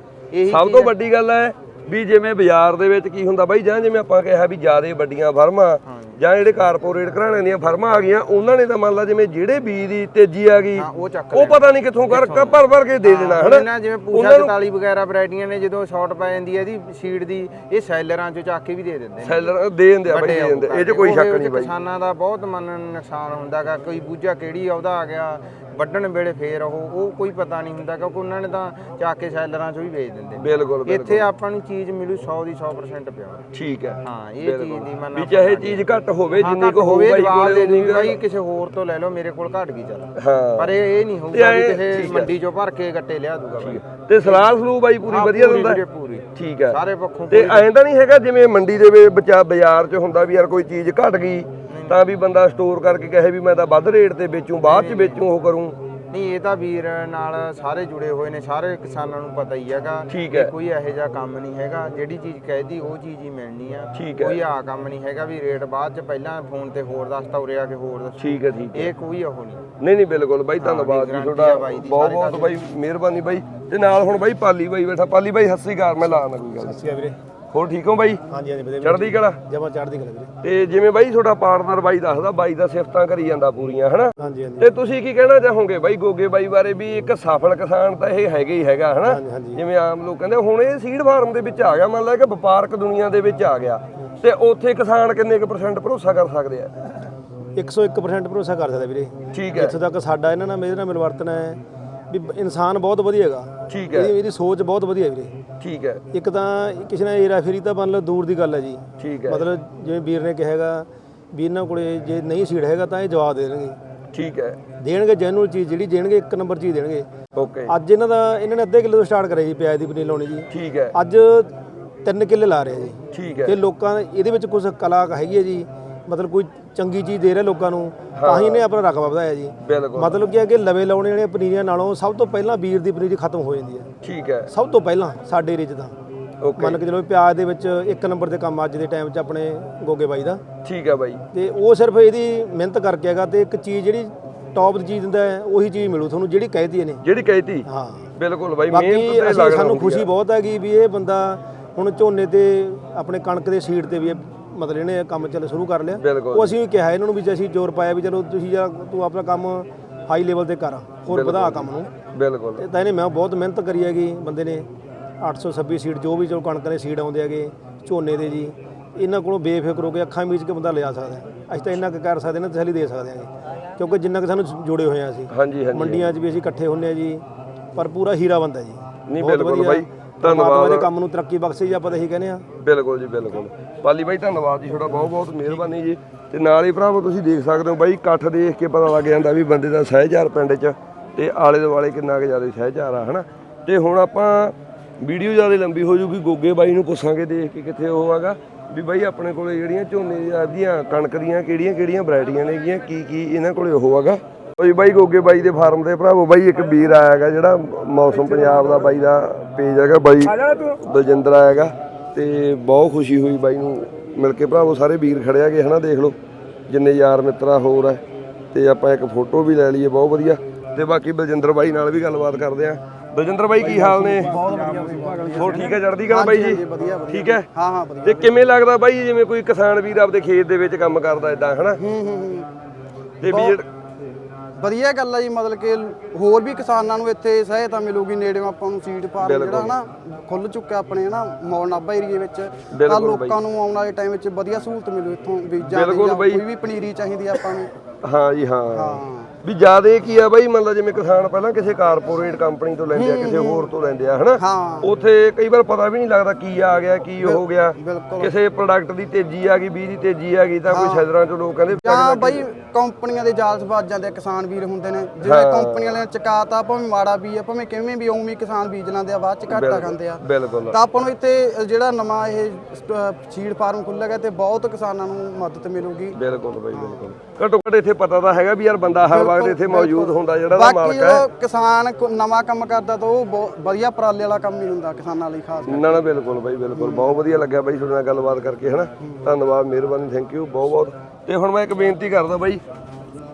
ਸਭ ਤੋਂ ਵੱਡੀ ਗੱਲ ਹੈ ਵੀ ਜਿਵੇਂ ਬਾਜ਼ਾਰ ਦੇ ਵਿੱਚ ਕੀ ਹੁੰਦਾ ਬਾਈ ਜਾਂ ਜਿਵੇਂ ਆਪਾਂ ਕਿਹਾ ਵੀ ਜਿਆਦੇ ਵੱਡੀਆਂ ਫਰਮਾਂ ਜਾਂ ਜਿਹੜੇ ਕਾਰਪੋਰੇਟ ਘਰਾਣਿਆਂ ਦੀਆਂ ਫਰਮਾਂ ਆ ਗਈਆਂ ਉਹਨਾਂ ਨੇ ਤਾਂ ਮੰਨ ਲਾ ਜਿਵੇਂ ਜਿਹੜੇ ਬੀਜ ਦੀ ਤੇਜ਼ੀ ਆ ਗਈ ਉਹ ਪਤਾ ਨਹੀਂ ਕਿੱਥੋਂ ਕਰ ਭਰ ਭਰ ਕੇ ਦੇ ਦੇਣਾ ਹਨਾ? ਜਿਵੇਂ ਨੂੰ 44 ਵਗੈਰਾ ਵੈਰਾਈਟੀਆਂ ਨੇ ਜਦੋਂ ਸ਼ਾਰਟ ਪੈ ਜਾਂਦੀ ਹੈ ਇਹਦੀ ਸੀਡ ਦੀ ਇਹ ਸੈਲਰਾਂ 'ਚ ਚੱਕ ਕੇ ਵੀ ਦੇ ਦਿੰਦੇ ਨੇ। ਸੈਲਰ ਦੇ ਦਿੰਦੇ ਆ ਬਾਈ ਦੇ ਦਿੰਦੇ ਇਹ 'ਚ। ਕੋਈ ਸ਼ੱਕ ਨਹੀਂ ਬਾਈ। ਕਿਸਾਨਾਂ ਦਾ ਬਹੁਤ ਮਨ ਨੁਕਸਾਨ ਹੁੰਦਾਗਾ ਕੋਈ ਬੂਝਾ ਕਿਹੜੀ ਆ ਉਹਦਾ ਆ ਗਿਆ ਵੱਢਣ ਵੇਲੇ ਫੇਰ ਉਹ ਉਹ ਕੋਈ ਪਤਾ ਨਹੀਂ ਹੁੰਦਾ ਕਿਉਂਕਿ ਉਹਨਾਂ ਨੇ ਤਾਂ ਚੱਕ ਕੇ ਸੈਲਰਾਂ 'ਚ ਵੀ ਵੇਚ ਦਿੰਦੇ। ਬਿਲਕੁਲ ਬਿਲਕੁਲ। ਇੱਥੇ ਆਪਾਂ ਨੂੰ ਚੀਜ਼ ਮਿਲੂ 100 ਦੀ 100% ਪਿਆ ਠੀਕ ਹੈ। ਹਾਂ ਇਹ ਚੀਜ਼ ਦੀ ਮੰਨ ਵੀ ਚਾਹੇ ਚੀਜ਼ ਘੱਟ ਹੋਵੇ ਜਿੰਨੀ ਕੋ ਬਾਈ ਜਵਾਬ ਦੇ ਕੁ- ਬਾਈ ਕਿਸੇ ਹੋਰ ਤੋਂ ਲੈ ਲਓ ਮੇਰੇ ਕੋਲ ਘਟ ਗਈ ਚੱਲ ਹਾਂ। ਪਰ ਇਹ ਇਹ ਨਹੀਂ ਹੋਊਗਾ ਵੀ ਕਿਸੇ। ਮੰਡੀ 'ਚੋਂ ਭਰ ਕੇ ਗੱਟੇ ਲਿਆ ਦੂਗਾ ਬਾਈ ਤੇ ਸਲਾਹ ਸਲੂ ਬਾਈ ਪੂਰੀ ਵਧੀਆ ਦਿੰਦਾ। ਪੂਰੀ। ਠੀਕ ਹੈ ਸਾਰੇ ਪੱਖੋਂ ਤੇ ਐਂ ਤਾਂ ਨਹੀਂ ਹੈਗਾ ਜਿਵੇਂ ਮੰਡੀ ਦੇ ਵਿੱਚ ਬਾਜ਼ਾਰ 'ਚ ਹੁੰਦਾ ਵੀ ਯਾਰ ਕੋਈ ਚੀਜ਼ ਘਟ ਗਈ ਤਾਂ ਵੀ ਬੰਦਾ ਸਟੋਰ ਕਰਕੇ ਕਹੇ ਵੀ ਮੈਂ ਤਾਂ ਵੱਧ ਰੇਟ ਤੇ ਵੇਚੂੰ ਬਾਅਦ 'ਚ ਵੇਚੂੰ ਉਹ ਕਰੂੰ। ਨਹੀਂ ਇਹ ਤਾਂ ਵੀਰ ਨਾਲ ਸਾਰੇ ਜੁੜੇ ਹੋਏ ਨੇ ਸਾਰੇ ਕਿਸਾਨਾਂ ਨੂੰ ਪਤਾ ਹੀ ਹੈਗਾ ਠੀਕ ਹੈ। ਕੋਈ ਇਹੋ ਜਿਹਾ ਕੰਮ ਨਹੀਂ ਹੈਗਾ ਜਿਹੜੀ ਚੀਜ਼ ਕਹਿਦੀ ਉਹ ਚੀਜ਼ ਹੀ ਮਿਲਣੀ ਆ। ਠੀਕ ਹੈ। ਕੋਈ ਆ ਕੰਮ ਨਹੀਂ ਹੈਗਾ ਵੀ ਰੇਟ ਬਾਅਦ ਚ ਪਹਿਲਾਂ ਫੋਨ ਤੇ ਹੋਰ ਦੱਸਤਾ ਉਰੇ ਆ ਕੇ ਹੋਰ ਦੱਸ ਠੀਕ ਹੈ ਠੀਕ ਹੈ। ਇਹ ਕੋਈ ਉਹ ਨਹੀਂ। ਨਹੀਂ ਨਹੀਂ ਬਿਲਕੁਲ ਬਾਈ ਧੰਨਵਾਦ ਜੀ ਗਾਰੰਟੀ ਤੁਹਾਡਾ। ਆ ਬਾਈ ਦੀ, ਬਹੁਤ ਬਹੁਤ ਬਾਈ ਮਿਹਰਬਾਨੀ ਬਾਈ। ਤੇ ਨਾਲ ਹੁਣ ਬਾਈ ਪਾਲੀ ਬਾਈ ਬੈਠਾ ਪਾਲੀ ਬਾਈ ਸ੍ਰੀ ਅਕਾਲ ਮੈਂ ਲਾਣਾ ਕੋਈ ਗੱਲ ਨੀ। ਵੀਰੇ। ਹੋਰ ਠੀਕ ਹੋ ਬਾਈ? ਹਾਂਜੀ ਹਾਂਜੀ ਵੀਰੇ ਚੜ੍ਹਦੀ ਕਲਾ? ਜਮਾ ਚੜ੍ਹਦੀ ਕਲਾ ਵੀਰੇ। ਤੇ ਜਿਵੇਂ ਬਾਈ ਤੁਹਾਡਾ ਪਾਰਟਨਰ ਬਾਈ ਦੱਸਦਾ ਬਾਈ ਦਾ ਸਿਫਤਾਂ ਕਰੀ ਜਾਂਦਾ ਪੂਰੀਆਂ ਹਨਾ? ਹਾਂਜੀ ਹਾਂਜੀ। ਤੇ ਤੁਸੀਂ ਕੀ ਕਹਿਣਾ ਚਾਹੋਗੇ ਬਾਈ ਗੋਗੇ ਬਾਈ ਬਾਰੇ ਵੀ ਇੱਕ ਸਫਲ ਕਿਸਾਨ ਤਾਂ ਇਹ ਹੈਗਾ ਹੀ ਹੈਗਾ ਹਨਾ? ਹਾਂਜੀ, ਹਾਂਜੀ। ਜਿਵੇਂ ਆਮ ਲੋਕ ਕਹਿੰਦੇ ਹੁਣ ਇਹ ਸੀਡ ਫਾਰਮ ਦੇ ਵਿੱਚ ਆ ਗਿਆ ਮੰਨ ਲਾ ਕਿ ਵਪਾਰਕ ਦੁਨੀਆ ਦੇ ਵਿੱਚ ਆ ਗਿਆ। ਤੇ ਉੱਥੇ ਕਿਸਾਨ ਕਿੰਨੇ ਕੁ ਪਰਸੈਂਟ ਭਰੋਸਾ ਕਰ ਸਕਦੇ ਆ? 101% ਭਰੋਸਾ ਕਰ ਸਕਦਾ ਵੀਰੇ। ਠੀਕ ਹੈ। ਇੱਥੋਂ ਤੱਕ ਸਾਡਾ ਇਹਨਾਂ ਨਾਲ ਮੇਰੇ ਨਾਲ ਮਿਲਵਰਤਨ ਹੈ। ਵੀ ਇਨਸਾਨ ਬਹੁਤ ਵਧੀਆ ਹੈਗਾ। ਠੀਕ ਹੈ। ਇਹਦੀ ਇਹਦੀ ਸੋਚ ਬਹੁਤ ਵਧੀਆ ਵੀਰੇ। ਠੀਕ ਹੈ। ਇੱਕ ਤਾਂ ਕਿਸੇ ਨਾਲ ਏਰਾ ਫੇਰੀ ਤਾਂ ਮੰਨ ਲਓ ਦੂਰ ਦੀ ਗੱਲ ਹੈ ਜੀ। ਠੀਕ ਹੈ। ਮਤਲਬ ਜਿਵੇਂ ਵੀਰ ਨੇ ਕਿਹਾ ਹੈਗਾ ਵੀ ਇਹਨਾਂ ਕੋਲੇ ਜੇ ਨਹੀਂ ਸੀੜ ਹੈਗਾ ਤਾਂ ਇਹ ਜਵਾਬ ਦੇ ਦੇਣਗੇ। ਠੀਕ ਹੈ। ਦੇਣਗੇ ਜੈਨੂਅਲ ਚੀਜ਼ ਜਿਹੜੀ ਦੇਣਗੇ ਇੱਕ ਨੰਬਰ ਚੀਜ਼ ਦੇਣਗੇ। ਓਕੇ ਅੱਜ ਇਹਨਾਂ ਦਾ ਇਹਨਾਂ ਨੇ ਅੱਧੇ ਕਿਲੋ ਤੋਂ ਸਟਾਰਟ ਕਰਿਆ ਜੀ ਪਿਆਜ਼ ਦੀ ਪਨੀਰ ਲਾਉਣੀ ਜੀ। ਠੀਕ ਹੈ। ਅੱਜ 3 ਕਿੱਲੇ ਲਾ ਰਹੇ ਜੀ। ਠੀਕ ਹੈ। ਤੇ ਲੋਕਾਂ ਇਹਦੇ ਵਿੱਚ ਕੁਝ ਕਲਾ ਹੈਗੀ ਹੈ ਜੀ। ਮਤਲਬ ਕੋਈ ਚੰਗੀ ਚੀਜ਼ ਦੇ ਰਿਹਾ ਲੋਕਾਂ ਨੂੰ ਤਾਂ ਹੀ ਇਹਨੇ ਆਪਣਾ ਰਕਬਾ ਵਧਾਇਆ ਜੀ। ਬਿਲਕੁਲ। ਮਤਲਬ ਕੀ ਹੈ ਕਿ ਲਵੇ ਲਾਉਣੇ ਵਾਲੀਆਂ ਪਨੀਰੀਆਂ ਨਾਲੋਂ ਸਭ ਤੋਂ ਪਹਿਲਾਂ ਵੀਰ ਦੀ ਪਨੀਰੀ ਖਤਮ ਹੋ ਜਾਂਦੀ ਹੈ। ਠੀਕ ਹੈ। ਸਭ ਤੋਂ ਪਹਿਲਾਂ ਸਾਡੇ ਏਰੀਏ 'ਚ ਤਾਂ। ਓਕੇ। ਮੰਨ ਕੇ ਚਲੋ ਪਿਆਜ਼ ਦੇ ਵਿੱਚ ਇੱਕ ਨੰਬਰ ਤੇ ਕੰਮ ਅੱਜ ਦੇ ਟਾਈਮ 'ਚ ਆਪਣੇ ਗੋਗੇ ਬਾਈ ਦਾ। ਠੀਕ ਹੈ ਬਾਈ। ਤੇ ਉਹ ਸਿਰਫ ਇਹਦੀ ਮਿਹਨਤ ਕਰਕੇ ਹੈਗਾ ਤੇ ਇੱਕ ਚੀਜ਼ ਜਿਹੜੀ ਟੌਪ ਦੀ ਚੀਜ਼ ਦਿੰਦਾ ਹੈ ਉਹੀ ਚੀਜ਼ ਮਿਲੂ ਤੁਹਾਨੂੰ ਜਿਹੜੀ ਕਹਿਤੀ ਇਹਨੇ। ਜਿਹੜੀ ਕਹਿਤੀ? ਹਾਂ। ਬਿਲਕੁਲ ਬਾਈ ਮਿਹਨਤ ਤੇ ਲੱਗਣਾ ਸਾਨੂੰ ਖੁਸ਼ੀ। ਬਹੁਤ ਹੈਗੀ ਵੀ ਇਹ ਬੰਦਾ ਹੁਣ ਝੋਨੇ ਤੇ ਆਪਣੇ ਕਣਕ ਦੇ ਸੀਡ ਤੇ ਵੀ ਇਹ ਮਤਲਬ ਇਹਨੇ ਕੰਮ ਚੱਲ ਸ਼ੁਰੂ ਕਰ ਲਿਆ। ਬਿਲਕੁਲ। ਉਹ ਅਸੀਂ ਵੀ ਕਿਹਾ ਇਹਨਾਂ ਨੂੰ ਵੀ ਜੇ ਅਸੀਂ ਜ਼ੋਰ ਪਾਇਆ ਵੀ ਚਲੋ ਤੁਸੀਂ ਜਰਾ ਤੂੰ ਆਪਣਾ ਕੰਮ ਹਾਈ ਲੈਵਲ ਤੇ ਕਰ ਹੋਰ ਵਧਾ ਕੰਮ ਨੂੰ। ਬਿਲਕੁਲ। ਤੇ ਤਾਂ ਇਹਨੇ ਮੈਂ ਬਹੁਤ ਮਿਹਨਤ ਕਰੀ ਹੈਗੀ ਬੰਦੇ ਨੇ। 826 ਸੀਟ ਜੋ ਵੀ ਚਲੋ ਕਣਕ ਦੇ ਸੀਡ ਆਉਂਦੇ ਹੈਗੇ ਝੋਨੇ ਦੇ ਜੀ। ਇਹਨਾਂ ਕੋਲੋਂ ਬੇਫਿਕਰ ਹੋ ਕੇ ਅੱਖਾਂ ਮੀਚ ਕੇ ਬੰਦਾ ਲਿਆ ਸਕਦਾ ਹੈ। ਅਸੀਂ ਤਾਂ ਇੰਨਾ ਕੁ ਕਰ ਸਕਦੇ ਨਾ ਤਸੱਲੀ ਦੇ ਸਕਦੇ ਹਾਂ ਕਿਉਂਕਿ ਜਿੰਨਾ ਕੁ ਸਾਨੂੰ ਜੁੜੇ ਹੋਏ ਆ ਅਸੀਂ। ਹਾਂਜੀ ਹਾਂਜੀ ਮੰਡੀਆਂ 'ਚ ਵੀ ਅਸੀਂ ਇਕੱਠੇ ਹੁੰਨੇ ਆ ਜੀ। ਪਰ ਪੂਰਾ ਹੀਰਾ ਬੰਦਾ ਜੀ। ਨਹੀਂ, ਬਹੁਤ ਬਿਲਕੁਲ ਵਧੀਆ। ਬਾਈ, ਪਰਮਾਤਮਾ ਧੰਨਵਾਦ। ਦੇ ਕੰਮ ਨੂੰ ਤਰੱਕੀ ਬਖਸ਼ੇ ਜੀ ਆਪਾਂ ਤਾਂ ਇਹੀ ਕਹਿੰਦੇ ਆ ਬਿਲਕੁਲ ਜੀ ਬਿਲਕੁਲ। ਪਾਲੀ ਬਾਈ ਧੰਨਵਾਦ ਜੀ ਤੁਹਾਡਾ ਬਹੁਤ ਬਹੁਤ ਮਿਹਰਬਾਨੀ ਜੀ। ਤੇ ਨਾਲ ਹੀ ਭਰਾਵੋ ਤੁਸੀਂ ਦੇਖ ਸਕਦੇ ਹੋ ਬਾਈ ਇਕੱਠ ਦੇਖ ਕੇ ਪਤਾ ਲੱਗ ਜਾਂਦਾ ਵੀ ਬੰਦੇ ਦਾ ਸਹਿਜਾਰ ਪਿੰਡ 'ਚ ਤੇ ਆਲੇ ਦੁਆਲੇ ਕਿੰਨਾ ਕੁ ਜ਼ਿਆਦਾ ਸਹਿਜਾਰ ਆ ਹਨਾ? ਤੇ ਹੁਣ ਆਪਾਂ ਵੀਡੀਓ ਜ਼ਿਆਦਾ ਲੰਬੀ ਹੋ ਜੂਗੀ ਗੋਗੇ ਬਾਈ ਨੂੰ ਪੁੱਛਾਂਗੇ ਦੇਖ ਕੇ ਕਿੱਥੇ ਉਹ ਹੈਗਾ ਵੀ ਬਾਈ ਆਪਣੇ ਕੋਲੇ ਜਿਹੜੀਆਂ ਝੋਨੇ ਦੀਆਂ ਕਣਕ ਦੀਆਂ ਕਿਹੜੀਆਂ ਕਿਹੜੀਆਂ ਵੈਰਾਈਟੀਆਂ ਨੇਗੀਆਂ ਕੀ ਕੀ ਇਹਨਾਂ ਕੋਲੇ ਉਹ ਹੈਗਾ ਓਏ ਬਾਈ ਗੋਗੇ ਬਾਈ ਦੇ ਫਾਰਮ ਤੇ ਭਰਾਵੋ ਬਾਈ ਇੱਕ ਵੀਰ ਆਇਆ ਹੈਗਾ ਜਿਹੜਾ ਮੌਸਮ ਪੰਜਾਬ ਦਾ ਬਾਈ ਦਾ ਪੇਜ ਹੈਗਾ ਬਾਈ ਬਲਜਿੰਦਰ ਆਇਆ ਹੈਗਾ ਤੇ ਬਹੁਤ ਖੁਸ਼ੀ ਹੋਈ ਬਾਈ ਨੂੰ ਮਿਲ ਕੇ ਭਰਾਵੋ ਸਾਰੇ ਵੀਰ ਖੜੇ ਹੈਗੇ ਹਨਾ ਦੇਖ ਲਓ ਜਿੰਨੇ ਯਾਰ ਮਿੱਤਰਾ ਹੋਰ ਹੈ ਤੇ ਆਪਾਂ ਇੱਕ ਫੋਟੋ ਵੀ ਲੈ ਲਈਏ ਬਹੁਤ ਵਧੀਆ ਤੇ ਬਾਕੀ ਬਲਜਿੰਦਰ ਬਾਈ ਨਾਲ ਵੀ ਗੱਲਬਾਤ ਕਰਦੇ ਆ। ਬਲਜਿੰਦਰ ਬਾਈ ਕੀ ਹਾਲ ਨੇ? ਹੋਰ ਠੀਕ ਹੈ ਚੜ੍ਹਦੀ ਕਲਾ ਬਾਈ ਜੀ। ਠੀਕ ਹੈ? ਹਾਂ ਹਾਂ ਵਧੀਆ। ਤੇ ਕਿਵੇਂ ਲੱਗਦਾ ਬਾਈ ਜਿਵੇਂ ਕੋਈ ਕਿਸਾਨ ਵੀਰ ਆਪਦੇ ਖੇਤ ਦੇ ਵਿੱਚ ਕੰਮ ਕਰਦਾ ਇਦਾਂ ਹਨਾ? ਹੂੰ ਹੂੰ ਤੇ ਵੀ ਵਧੀਆ ਗੱਲ ਆ ਜੀ ਮਤਲਬ ਕਿ ਹੋਰ ਵੀ ਕਿਸਾਨਾਂ ਨੂੰ ਇੱਥੇ ਸਹਾਇਤਾ ਮਿਲੂਗੀ ਨੇੜੇ ਆਪਾਂ ਨੂੰ ਸੀਡ ਫਾਰਮ ਜਿਹੜਾ ਹਨਾ ਖੁੱਲ ਚੁੱਕਿਆ ਆਪਣੇ ਹਨਾ ਮੌਲ ਨਾਭਾ ਏਰੀਏ ਵਿੱਚ। ਤਾਂ। ਲੋਕਾਂ ਨੂੰ ਆਉਣ ਵਾਲੇ ਟਾਈਮ ਵਿੱਚ ਵਧੀਆ ਸਹੂਲਤ ਮਿਲੂ ਇੱਥੋਂ ਬੀਜਾਂ ਦੀ। ਕੋਈ ਵੀ ਪਨੀਰੀ ਚਾਹੀਦੀ ਆਪਾਂ ਨੂੰ। ਹਾਂ ਜੀ ਹਾਂ। ਹਾਂ। ਵੀ ਜਿਆਦੇ ਕੀ ਆ ਬਾਈ ਮੰਨ ਲਾ ਜਿਵੇਂ ਕਿਸਾਨ ਪਹਿਲਾਂ ਕਿਸੇ ਕਾਰਪੋਰੇਟ ਕੰਪਨੀ ਤੋਂ ਲੈਂਦੇ ਆ ਕਿਸੇ ਹੋਰ ਤੋਂ ਲੈਂਦੇ ਆ ਹਨਾ? ਉਥੇ ਕਈ ਵਾਰ ਪਤਾ ਵੀ ਨਹੀਂ ਲੱਗਦਾ ਕੀ ਆ ਗਿਆ ਕੀ ਹੋ ਗਿਆ। ਕਿਸੇ ਪ੍ਰੋਡਕਟ ਦੀ ਤੇਜ਼ੀ ਆ ਗਈ ਬੀਜ ਦੀ ਤੇਜ਼ੀ ਆ ਗਈ ਤਾਂ ਕੋਈ ਸ਼ੈਲਰਾਂ ਚੋਂ ਲੋਕ ਕਹਿੰਦੇ ਜਾਂ ਬਾਈ ਕੰਪਨੀਆਂ ਦੇ ਜਾਲ ਸਬਾਜ ਜਾਂਦੇ ਕਿਸਾਨ ਵੀਰ ਹੁੰਦੇ ਨੇ ਜਿਹੜੇ ਕੰਪਨੀ ਵਾਲਿਆਂ ਨੇ ਚਕਾਤਾ ਭਾਵੇਂ ਮਾੜਾ ਬੀਜ ਆ ਭਾਵੇਂ ਕਿਵੇਂ ਵੀ ਉਵੇਂ ਕਿਸਾਨ ਬੀਜ ਲੈਂਦੇ ਆ ਬਾਅਦ ਚ ਘਾਟਾ ਖਾਂਦੇ ਆ। ਬਿਲਕੁਲ। ਤਾਂ ਆਪਾਂ ਨੂੰ ਇੱਥੇ ਜਿਹੜਾ ਨਵਾਂ ਇਹ ਸੀਡ ਫਾਰਮ ਖੁੱਲ੍ਹੇਗਾ ਤੇ ਬਹੁਤ ਕਿਸਾਨਾਂ ਨੂੰ ਮਦਦ ਮਿਲੂਗੀ। ਬਿਲਕੁਲ ਬਾਈ ਬਿਲਕੁਲ। ਘੱਟੋ ਘੱਟ ਇੱਥੇ ਪਤਾ ਤਾਂ ਹੈਗਾ ਵੀ ਯਾਰ ਬੰਦਾ ਹਰ ਵਕਤ ਇੱਥੇ ਮੌਜੂਦ ਹੁੰਦਾ ਜਿਹੜਾ ਦਾ ਬਾਕੀ ਮਾਲਕ ਹੈ। ਜਦੋਂ ਕਿਸਾਨ ਕੋ- ਨਵਾਂ ਕੰਮ ਕਰਦਾ ਤਾਂ ਉਹ ਬਹੁਤ ਵਧੀਆ ਪਰਾਲੇ ਵਾਲਾ ਕੰਮ ਹੀ ਹੁੰਦਾ ਕਿਸਾਨਾਂ ਲਈ ਖਾਸ ਨਾ ਨਾ ਬਿਲਕੁਲ ਬਾਈ ਬਿਲਕੁਲ। ਬਹੁਤ ਵਧੀਆ ਲੱਗਿਆ ਬਾਈ ਤੁਹਾਡੇ ਨਾਲ ਗੱਲਬਾਤ ਕਰਕੇ ਹਨਾ? ਧੰਨਵਾਦ ਮਿਹਰਬਾਨੀ ਥੈਂਕ ਯੂ ਬਹੁਤ ਬਹੁਤ। ਤੇ ਹੁਣ ਮੈਂ ਇੱਕ ਬੇਨਤੀ ਕਰਦਾ ਬਾਈ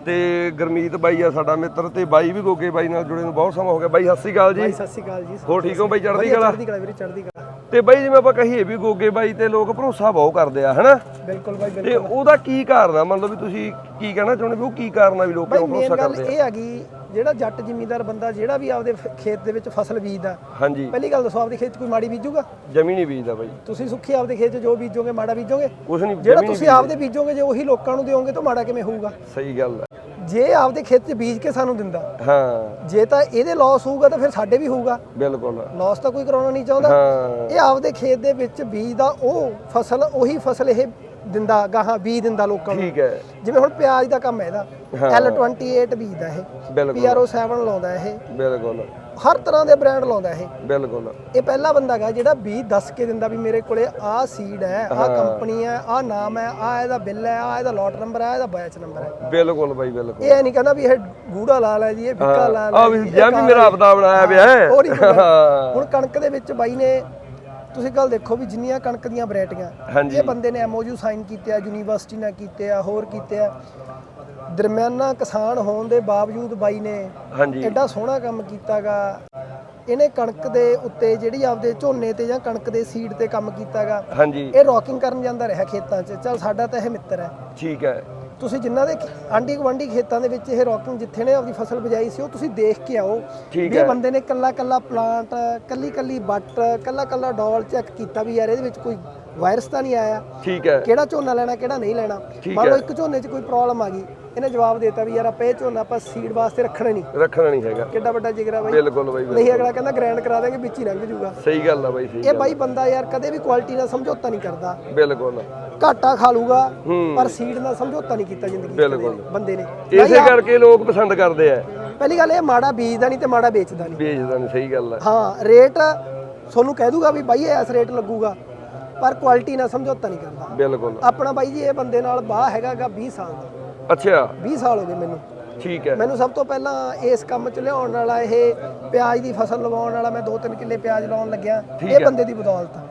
ਤੇ ਗਰਮੀਤ ਬਾਈ ਆ ਸਾਡਾ ਮਿੱਤਰ ਤੇ ਬਾਈ ਵੀ ਗੋਗੇ ਬਾਈ ਨਾਲ ਜੁੜੇ ਨੂੰ ਬਹੁਤ ਸਮਾਂ ਹੋ ਗਿਆ। ਬਾਈ ਸਤਿ ਸ਼੍ਰੀ ਅਕਾਲ ਜੀ। ਸਤਿ ਸ਼੍ਰੀ ਅਕਾਲ ਜੀ। ਹੋਰ ਠੀਕ ਹੋ ਬਾਈ ਚੜ੍ਹਦੀ ਕਲਾ? ਚੜ੍ਹਦੀ ਕਲਾ ਵੀਰੇ ਚੜ੍ਹਦੀ ਕਲਾ। ਤੇ ਬਾਈ ਜਿਵੇਂ ਆਪਾਂ ਕਹੀਏ ਵੀ ਗੋਗੇ ਬਾਈ ਤੇ ਲੋਕ ਭਰੋਸਾ ਬਹੁਤ ਕਰਦੇ ਆ ਹਨਾ? ਬਿਲਕੁਲ ਬਾਈ ਬਿਲਕੁਲ। ਤੇ ਉਹਦਾ ਕੀ ਕਾਰਨ ਆ? ਮਤਲਬ ਵੀ ਤੁਸੀਂ ਕੀ ਕਹਿਣਾ ਚਾਹੁੰਦੇ ਵੀ ਉਹ ਕੀ ਕਾਰਨ ਆ ਵੀ ਲੋਕ ਬਾਈ ਕਿਉਂ ਮੇਨ ਭਰੋਸਾ ਗੱਲ ਕਰਦੇ ਆ? ਇਹ ਹੈਗੀ ਜਿਹੜਾ ਜੱਟ ਜ਼ਿਮੀਂਦਾਰ ਬੰਦਾ ਜਿਹੜਾ ਵੀ ਆਪਦੇ ਫ- ਖੇਤ ਦੇ ਵਿੱਚ ਫਸਲ ਬੀਜਦਾ ਹਾਂਜੀ। ਪਹਿਲੀ ਗੱਲ ਦੱਸੋ ਆਪਦੇ ਖੇਤ 'ਚ ਕੋਈ ਮਾੜੀ ਬੀਜੂਗਾ? ਜ਼ਮੀਨ ਨਹੀਂ ਬੀਜਦਾ ਬਾਈ। ਤੁਸੀਂ ਸੁੱਖੀ ਆਪਦੇ ਖੇਤ 'ਚ ਜੋ ਬੀਜੋਗੇ ਮਾੜਾ ਬੀਜੋਗੇ? ਕੁਛ ਨਹੀਂ ਜਿਹੜਾ ਜ਼ਮੀਨ ਤੁਸੀਂ ਆਪਦੇ ਬੀਜੋਗੇ ਜੇ ਉਹੀ ਲੋਕਾਂ ਨੂੰ ਦਿਓਗੇ ਤਾਂ ਮਾੜਾ ਕਿਵੇਂ ਹੋਊਗਾ? ਸਹੀ ਗੱਲ ਆ। ਜੇ ਆਪਦੇ ਖੇਤ 'ਚ ਬੀਜ ਕੇ ਸਾਨੂੰ ਦਿੰਦਾ ਹਾਂ। ਜੇ ਤਾਂ ਇਹਦੇ ਲਾਸ ਹੋਊਗਾ ਤਾਂ ਫਿਰ ਸਾਡੇ ਵੀ ਹੋਊਗਾ। ਬਿਲਕੁਲ। ਲਾਸ ਤਾਂ ਕੋਈ ਕਰਾਉਣਾ ਨਹੀਂ ਚਾਹੁੰਦਾ। ਹਾਂ। ਇਹ ਆਪਦੇ ਖੇਤ ਦੇ ਵਿੱਚ ਬੀਜਦਾ ਉਹ ਫਸਲ ਉਹੀ ਫਸਲ ਇਹ ਦਿੰਦਾ ਗਾਹਾਂ ਬੀਜ ਦਿੰਦਾ ਲੋਕਾਂ ਨੂੰ। ਠੀਕ ਹੈ। ਜਿਵੇਂ ਹੁਣ ਪਿਆਜ਼ ਦਾ ਕੰਮ ਹੈ ਇਹਦਾ। L28 ਬੀਜਦਾ ਇਹ। ਬਿਲਕੁਲ। PRO7 ਲਾਉਂਦਾ ਇਹ। ਬਿਲਕੁਲ। ਹਰ ਤਰ੍ਹਾਂ ਦੇ ਬ੍ਰਾਂਡ ਲਾਉਂਦਾ ਇਹ। ਬਿਲਕੁਲ। ਇਹ ਪਹਿਲਾ ਬੰਦਾ ਹੈਗਾ ਜਿਹੜਾ ਬੀਜ ਦੱਸ ਕੇ ਦਿੰਦਾ ਵੀ ਮੇਰੇ ਕੋਲੇ ਆਹ ਸੀਡ ਹੈ ਆਹ ਕੰਪਨੀ ਹੈ ਆਹ ਨਾਮ ਹੈ ਆਹ ਇਹਦਾ ਬਿੱਲ ਹੈ ਆਹ ਇਹਦਾ ਲੋਟ ਨੰਬਰ ਹੈ ਇਹਦਾ ਬੈਚ ਨੰਬਰ ਹੈ। ਬਿਲਕੁਲ ਬਾਈ ਬਿਲਕੁਲ। ਇਹ ਨਹੀਂ ਕਹਿੰਦਾ ਵੀ ਇਹ ਗੂੜਾ ਲਾ ਲੈ ਜੀ ਇਹ ਫਿੱਕਾ ਲਾ ਲੈ ਆ ਵੀ ਜੀ, ਇਹ ਜਾਂ ਵੀ ਮੇਰਾ ਆਪਦਾ ਬਣਾਇਆ ਪਿਆ ਹੈ। ਹਾਂ। ਹੁਣ ਕਣਕ ਦੇ ਵਿੱਚ ਬਾਈ ਨੇ ਤੁਸੀਂ ਗੱਲ ਦੇਖੋ ਵੀ ਜਿੰਨੀਆਂ ਕਣਕ ਦੀਆਂ ਵੈਰਾਈਟੀਆਂ ਇਹ ਬੰਦੇ ਨੇ ਐਮਓਯੂ ਸਾਈਨ ਕੀਤੇ ਆ ਯੂਨੀਵਰਸਿਟੀ ਨਾਲ ਕੀਤੇ ਆ ਹੋਰ ਕੀਤੇ ਆ। ਦਰਮਿਆਨਾ ਕਿਸਾਨ ਹੋਣ ਦੇ ਬਾਵਜੂਦ ਬਾਈ ਨੇ ਹਾਂਜੀ। ਐਡਾ ਸੋਹਣਾ ਕੰਮ ਕੀਤਾਗਾ। ਇਹਨੇ ਕਣਕ ਦੇ ਉੱਤੇ ਜਿਹੜੀ ਆਪਦੇ ਝੋਨੇ ਤੇ ਜਾਂ ਕਣਕ ਦੇ ਸੀਡ ਤੇ ਕੰਮ ਕੀਤਾਗਾ। ਹਾਂਜੀ। ਇਹ ਰੌਕਿੰਗ ਕਰਨ ਜਾਂਦਾ ਰਿਹਾ ਖੇਤਾਂ 'ਚ। ਚਲ ਸਾਡਾ ਤਾਂ ਇਹ ਮਿੱਤਰ ਹੈ। ਠੀਕ ਹੈ। ਤੁਸੀਂ ਜਿਨ੍ਹਾਂ ਦੇ ਆਂਢੀ ਗੁਆਂਢੀ ਖੇਤਾਂ ਦੇ ਵਿੱਚ ਇਹ ਰੌਕਿੰਗ ਜਿੱਥੇ ਨੇ ਆਪਦੀ ਫਸਲ ਬਜਾਈ ਸੀ ਉਹ ਤੁਸੀਂ ਦੇਖ ਕੇ ਆਓ। ਵੀ। ਬੰਦੇ ਨੇ ਕੱਲਾ ਕੱਲਾ ਪਲਾਂਟ ਕੱਲੀ ਕੱਲੀ ਬੱਟ ਕੱਲਾ ਕੱਲਾ ਡੋਲ ਚੈੱਕ ਕੀਤਾ ਵੀ ਯਾਰ ਇਹਦੇ ਵਿੱਚ ਕੋਈ ਵਾਇਰਸ ਤਾਂ ਨਹੀਂ ਆਇਆ। ਠੀਕ ਹੈ। ਕਿਹੜਾ ਝੋਨਾ ਲੈਣਾ ਕਿਹੜਾ ਨਹੀਂ ਲੈਣਾ। ਮੰਨ ਲਓ। ਇੱਕ ਝੋਨੇ 'ਚ ਕੋਈ ਪ੍ਰੋਬਲਮ ਆ ਗਈ। ਇਹਨੇ ਜਵਾਬ ਦੇਤਾ ਵੀ ਯਾਰ ਆਪਾਂ ਇਹ ਝੋਨਾ ਆਪਾਂ ਸੀਡ ਵਾਸਤੇ ਰੱਖਣਾ ਨਹੀਂ। ਰੱਖਣਾ ਨਹੀਂ ਹੈਗਾ। ਕਿੱਡਾ ਵੱਡਾ ਜਿਗਰਾ ਬਾਈ। ਬਿਲਕੁਲ ਬਾਈ। ਨਹੀਂ ਅਗਲਾ ਕਹਿੰਦਾ ਗ੍ਰੈਂਡ ਕਰਾ ਦੇਂਗੇ ਵਿੱਚ ਹੀ ਲੰਘ ਜੂਗਾ ਸਹੀ ਗੱਲ ਆ ਬਾਈ ਸਹੀ ਇਹ ਬਾਈ ਬੰਦਾ ਯਾਰ ਕਦੇ ਵੀ ਕੁਆਲਿਟੀ ਨਾਲ ਸਮਝੌਤਾ ਨਹੀਂ ਕਰਦਾ। ਬਿਲਕੁਲ। ਘਾਟਾ ਖਾ ਲੂਗਾ। ਪਰ ਸੀਡ ਨਾਲ ਸਮਝੌਤਾ ਨਹੀਂ ਕੀਤਾ ਜ਼ਿੰਦਗੀ ਬਿਲਕੁਲ। ਬੰਦੇ ਨੇ। ਇਸੇ ਕਰਕੇ ਲੋਕ ਪਸੰਦ ਕਰਦੇ ਆ। ਪਹਿਲੀ ਗੱਲ ਇਹ ਮਾੜਾ ਬੀਜਦਾ ਨਹੀਂ ਤੇ ਮਾੜਾ ਵੇਚਦਾ ਨਹੀਂ। ਵੇਚਦਾ ਨਹੀਂ ਸਹੀ ਗੱਲ ਆ। ਹਾਂ ਰੇਟ ਤੁਹਾਨੂੰ ਕਹਿ ਦੂਗਾ ਵੀ ਬਾਈ ਇਹ ਇਸ ਰੇਟ ਲੱਗੂਗਾ ਪਰ ਕੁਆਲਿਟੀ ਨਾਲ ਸਮਝੌਤਾ ਨਹੀਂ ਕਰਦਾ। ਬਿਲਕੁਲ। ਆਪਣਾ ਬਾਈ ਜੀ ਇਹ ਬੰਦੇ ਨਾਲ ਬਾਹ ਹੈਗਾਗਾ 20 ਸਾਲ ਦਾ। ਅੱਛਾ। 20 ਸਾਲ ਹੋ ਗਏ ਮੈਨੂੰ। ਠੀਕ ਹੈ। ਮੈਨੂੰ ਸਭ ਤੋਂ ਪਹਿਲਾਂ ਇਸ ਕੰਮ 'ਚ ਲਿਆਉਣ ਵਾਲਾ ਇਹ ਪਿਆਜ਼ ਦੀ ਫਸਲ ਲਵਾਉਣ ਵਾਲਾ ਮੈਂ 2-3 ਕਿੱਲੇ ਪਿਆਜ਼ ਲਾਉਣ ਲੱਗਿਆ। ਇਹ। ਬੰਦੇ ਦੀ ਬਦੌਲਤ ਆ।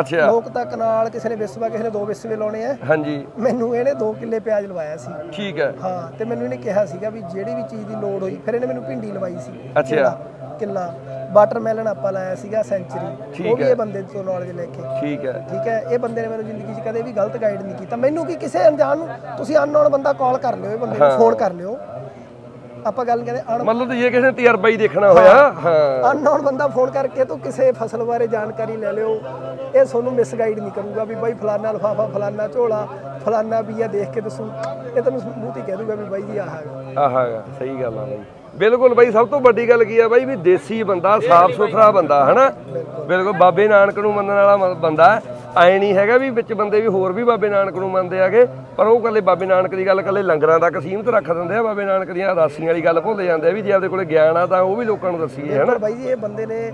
ਅੱਛਾ। ਲੋਕ ਤਾਂ ਕਨਾਲ ਕਿਸੇ ਨੇ ਵਿਸਵਾ ਕਿਸੇ ਨੇ ਦੋ ਵਿਸਵੇ ਲਾਉਣੇ ਆ। ਹਾਂਜੀ। ਮੈਨੂੰ ਇਹਨੇ 2 ਕਿੱਲੇ ਪਿਆਜ਼ ਲਵਾਇਆ ਸੀ। ਠੀਕ ਹੈ। ਹਾਂ ਤੇ ਮੈਨੂੰ ਇਹਨੇ ਕਿਹਾ ਸੀਗਾ ਵੀ ਜਿਹੜੀ ਵੀ ਚੀਜ਼ ਦੀ ਲੋੜ ਹੋਈ ਫਿਰ ਇਹਨੇ ਮੈਨੂੰ ਭਿੰਡੀ ਲਵਾਈ ਸੀ। ਅੱਛਾ। ਕਿੱਲਾ। ਵਾਟਰਮੈਲਨ ਆਪਾਂ ਲਾਇਆ ਸੀਗਾ ਸੈਂਚਰੀ। ਉਹ ਵੀ ਇਹ ਬੰਦੇ ਤੋਂ ਨੌਲੇਜ ਲੈ ਕੇ। ਠੀਕ ਹੈ। ਠੀਕ ਹੈ ਇਹ ਬੰਦੇ ਨੇ ਮੈਨੂੰ ਜ਼ਿੰਦਗੀ 'ਚ ਕਦੇ ਵੀ ਗਲਤ ਗਾਈਡ ਨਹੀਂ ਕੀਤਾ। ਮੈਨੂੰ ਕੀ ਕਿਸੇ ਅਣਜਾਣ ਨੂੰ ਤੁਸੀਂ ਅਨਨੋਨ ਬੰਦਾ ਕਾਲ ਕਰ ਲਿਓ ਇਹ ਬੰਦੇ ਨੂੰ ਫੋਨ ਕਰ ਲਿਓ। ਆਪਾਂ ਗੱਲ ਕਹਿੰਦੇ ਅਣ ਮਤਲਬ ਜੇ ਕਿਸੇ ਨੇ ਤਜਰਬਾ ਹੀ ਦੇਖਣਾ ਹੋਇਆ। ਹਾਂ। ਅਨਨੋਨ ਬੰਦਾ ਫੋਨ ਕਰਕੇ ਤੂੰ ਕਿਸੇ ਫਸਲ ਬਾਰੇ ਜਾਣਕਾਰੀ ਲੈ ਲਿਓ। ਇਹ ਤੁਹਾਨੂੰ ਮਿਸਗਾਈਡ ਨਹੀਂ ਕਰੂਗਾ ਵੀ ਬਾਈ ਫਲਾਨਾ ਲਫਾਫਾ ਫਲਾਨਾ ਝੋਲਾ ਫਲਾਨਾ ਬੀਆ ਦੇਖ ਕੇ ਦੱਸੂ। ਇਹ ਤੈਨੂੰ ਮੂੰਹ ਤੇ ਕਹਿ ਦੂਗਾ ਵੀ ਬਾਈ ਜੀ ਆਹ ਹੈਗਾ। ਆਹ ਹੈਗਾ ਸਹੀ ਗੱਲ ਆ ਬਾਈ। ਬਿਲਕੁਲ ਬਾਈ ਸਭ ਤੋਂ ਵੱਡੀ ਗੱਲ ਕੀ ਆ ਬਾਈ ਵੀ ਦੇਸੀ ਬੰਦਾ ਸਾਫ਼ ਸੁਥਰਾ ਬੰਦਾ ਹਨਾ? ਬਿਲਕੁਲ ਬਾਬੇ ਨਾਨਕ ਨੂੰ ਮੰਨਣ ਵਾਲਾ ਬੰਦਾ ਐ ਨਹੀਂ ਹੈਗਾ ਵੀ ਵਿੱਚ ਬੰਦੇ ਵੀ ਹੋਰ ਵੀ ਬਾਬੇ ਨਾਨਕ ਨੂੰ ਮੰਨਦੇ ਆਗੇ ਪਰ ਉਹ ਕੱਲੇ ਬਾਬੇ ਨਾਨਕ ਦੀ ਗੱਲ ਕੱਲੇ ਲੰਗਰਾਂ ਤੱਕ ਸੀਮਤ ਰੱਖ ਦਿੰਦੇ ਆ ਬਾਬੇ ਨਾਨਕ ਦੀਆਂ ਰਾਸੀਆਂ ਵਾਲੀ ਗੱਲ ਭੁੱਲ ਜਾਂਦੇ ਆ ਵੀ ਜੇ ਆਪਦੇ ਕੋਲੇ ਗਿਆਨ ਆ ਤਾਂ ਉਹ ਵੀ ਲੋਕਾਂ ਨੂੰ ਦੱਸੀਏ ਹਨਾ? ਬਾਈ ਜੀ ਇਹ ਬੰਦੇ ਨੇ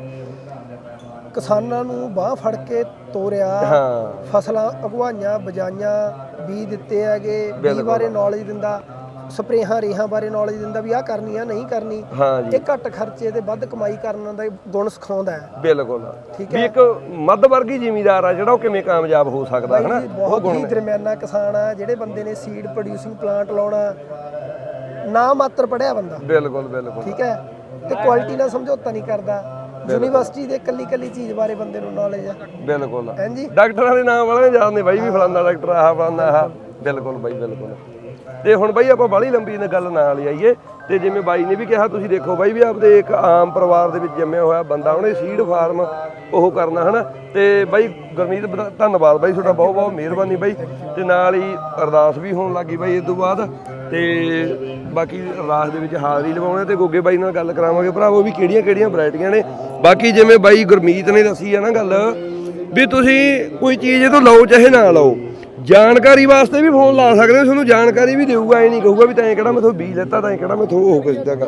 ਕਿਸਾਨਾਂ ਨੂੰ ਬਾਹ ਫੜ ਕੇ ਤੋਰਿਆ ਹਾਂ। ਫਸਲਾਂ ਅਗਵਾਈਆਂ ਬਜਾਈਆਂ ਬੀਜ ਦਿੱਤੇ ਹੈਗੇ ਬੀਜ ਬਾਰੇ ਨੌਲੇਜ ਦਿੰਦਾ। ਸਪਰੇਹਾਂ ਰੇਹਾਂ ਬਾਰੇ ਨੌਲੇਜ ਦਿੰਦਾ ਵੀ ਆਹ ਕਰਨੀ ਆ ਨਹੀਂ ਕਰਨੀ। ਹਾਂ ਜੀ। ਇਹ ਘੱਟ ਖਰਚੇ ਤੇ ਵੱਧ ਕਮਾਈ ਕਰਨ ਦਾ ਗੁਣ ਸਿਖਾਉਂਦਾ ਹੈ। ਬਿਲਕੁਲ। ਠੀਕ ਵੀ ਇੱਕ ਮੱਧ ਵਰਗੀ ਜ਼ਿਮੀਦਾਰ ਆ ਜਿਹੜਾ ਉਹ ਕਿਵੇਂ ਕਾਮਯਾਬ ਹੋ ਸਕਦਾ ਬਾਈ ਜੀ ਬਹੁਤ ਹੀ ਦਰਮਿਆਨਾ ਕਿਸਾਨ ਆ ਜਿਹੜੇ ਬੰਦੇ ਨੇ ਸੀਡ ਪ੍ਰੋਡਿਊਸਿੰਗ ਪਲਾਂਟ ਲਾਉਣਾ ਨਾ ਮਾਤਰ ਪੜਿਆ ਬੰਦਾ। ਬਿਲਕੁਲ ਬਿਲਕੁਲ। ਠੀਕ ਹੈ? ਤੇ ਕੁਆਲਿਟੀ ਨਾਲ ਸਮਝੌਤਾ ਨਹੀਂ ਕਰਦਾ। ਯੂਨੀਵਰਸਿਟੀ ਦੇ ਕੱਲੀ ਕੱਲੀ ਚੀਜ਼ ਬਾਰੇ ਬੰਦੇ ਨੂੰ ਨੌਲੇਜ ਹੈ ਬਿਲਕੁਲ। ਹਾਂਜੀ ਡਾਕਟਰਾਂ ਦੇ ਨਾਮ ਵਾਲੇ ਜਾਣਦੇ ਬਾਈ ਵੀ ਫਲਾਨਾ ਡਾਕਟਰ ਆਹ ਫਲਾਨਾ ਆਹ। ਬਿਲਕੁਲ ਬਾਈ ਬਿਲਕੁਲ। ਤੇ ਹੁਣ ਬਾਈ ਆਪਾਂ ਬਾਲੀ ਲੰਬੀ ਨੇ ਗੱਲ ਨਾਲ ਆਈਏ। ਤੇ ਜਿਵੇਂ ਬਾਈ ਨੇ ਵੀ ਕਿਹਾ, ਤੁਸੀਂ ਦੇਖੋ ਬਾਈ ਵੀ ਆਪਦੇ ਇੱਕ ਆਮ ਪਰਿਵਾਰ ਦੇ ਵਿੱਚ ਜੰਮਿਆ ਹੋਇਆ ਬੰਦਾ, ਉਹਨੇ ਸੀਡ ਫਾਰਮ ਉਹ ਕਰਨਾ, ਹਨਾ? ਤੇ ਬਾਈ ਗੁਰਮੀਤ ਬਦਾ- ਧੰਨਵਾਦ ਬਾਈ, ਤੁਹਾਡਾ ਬਹੁਤ ਬਹੁਤ ਮਿਹਰਬਾਨੀ ਬਾਈ। ਤੇ ਨਾਲ ਹੀ ਅਰਦਾਸ ਵੀ ਹੋਣ ਲੱਗੀ ਬਾਈ ਇਸ ਤੋਂ ਬਾਅਦ। ਤੇ ਬਾਕੀ ਅਰਦਾਸ ਦੇ ਵਿੱਚ ਹਾਜ਼ਰੀ ਲਵਾਉਣਾ ਤੇ ਗੋਗੇ ਬਾਈ ਨਾਲ ਗੱਲ ਕਰਾਵਾਂਗੇ। ਭਰਾਵੋ, ਵੀ ਕਿਹੜੀਆਂ ਕਿਹੜੀਆਂ ਵੈਰਾਈਟੀਆਂ ਨੇ? ਬਾਕੀ ਜਿਵੇਂ ਬਾਈ ਗੁਰਮੀਤ ਨੇ ਦੱਸੀ ਆ ਨਾ ਗੱਲ, ਵੀ ਤੁਸੀਂ ਕੋਈ ਚੀਜ਼ ਇਹ ਤੋਂ ਲਓ, ਚਾਹੇ ਨਾ ਲਓ। ਜਾਣਕਾਰੀ ਵਾਸਤੇ ਵੀ ਫੋਨ ਲਾ ਸਕਦੇ ਹੋ, ਤੁਹਾਨੂੰ ਜਾਣਕਾਰੀ ਵੀ ਦੇਊਗਾ, ਐ ਨਹੀਂ ਕਹੂਗਾ ਵੀ ਤੈਂ ਕਿਹੜਾ ਮੈਥੋਂ ਬੀਜ ਲੈਤਾ, ਤੈਂ ਕਿਹੜਾ ਮੈਥੋਂ ਉਹ ਕੀਤਾ ਗਾ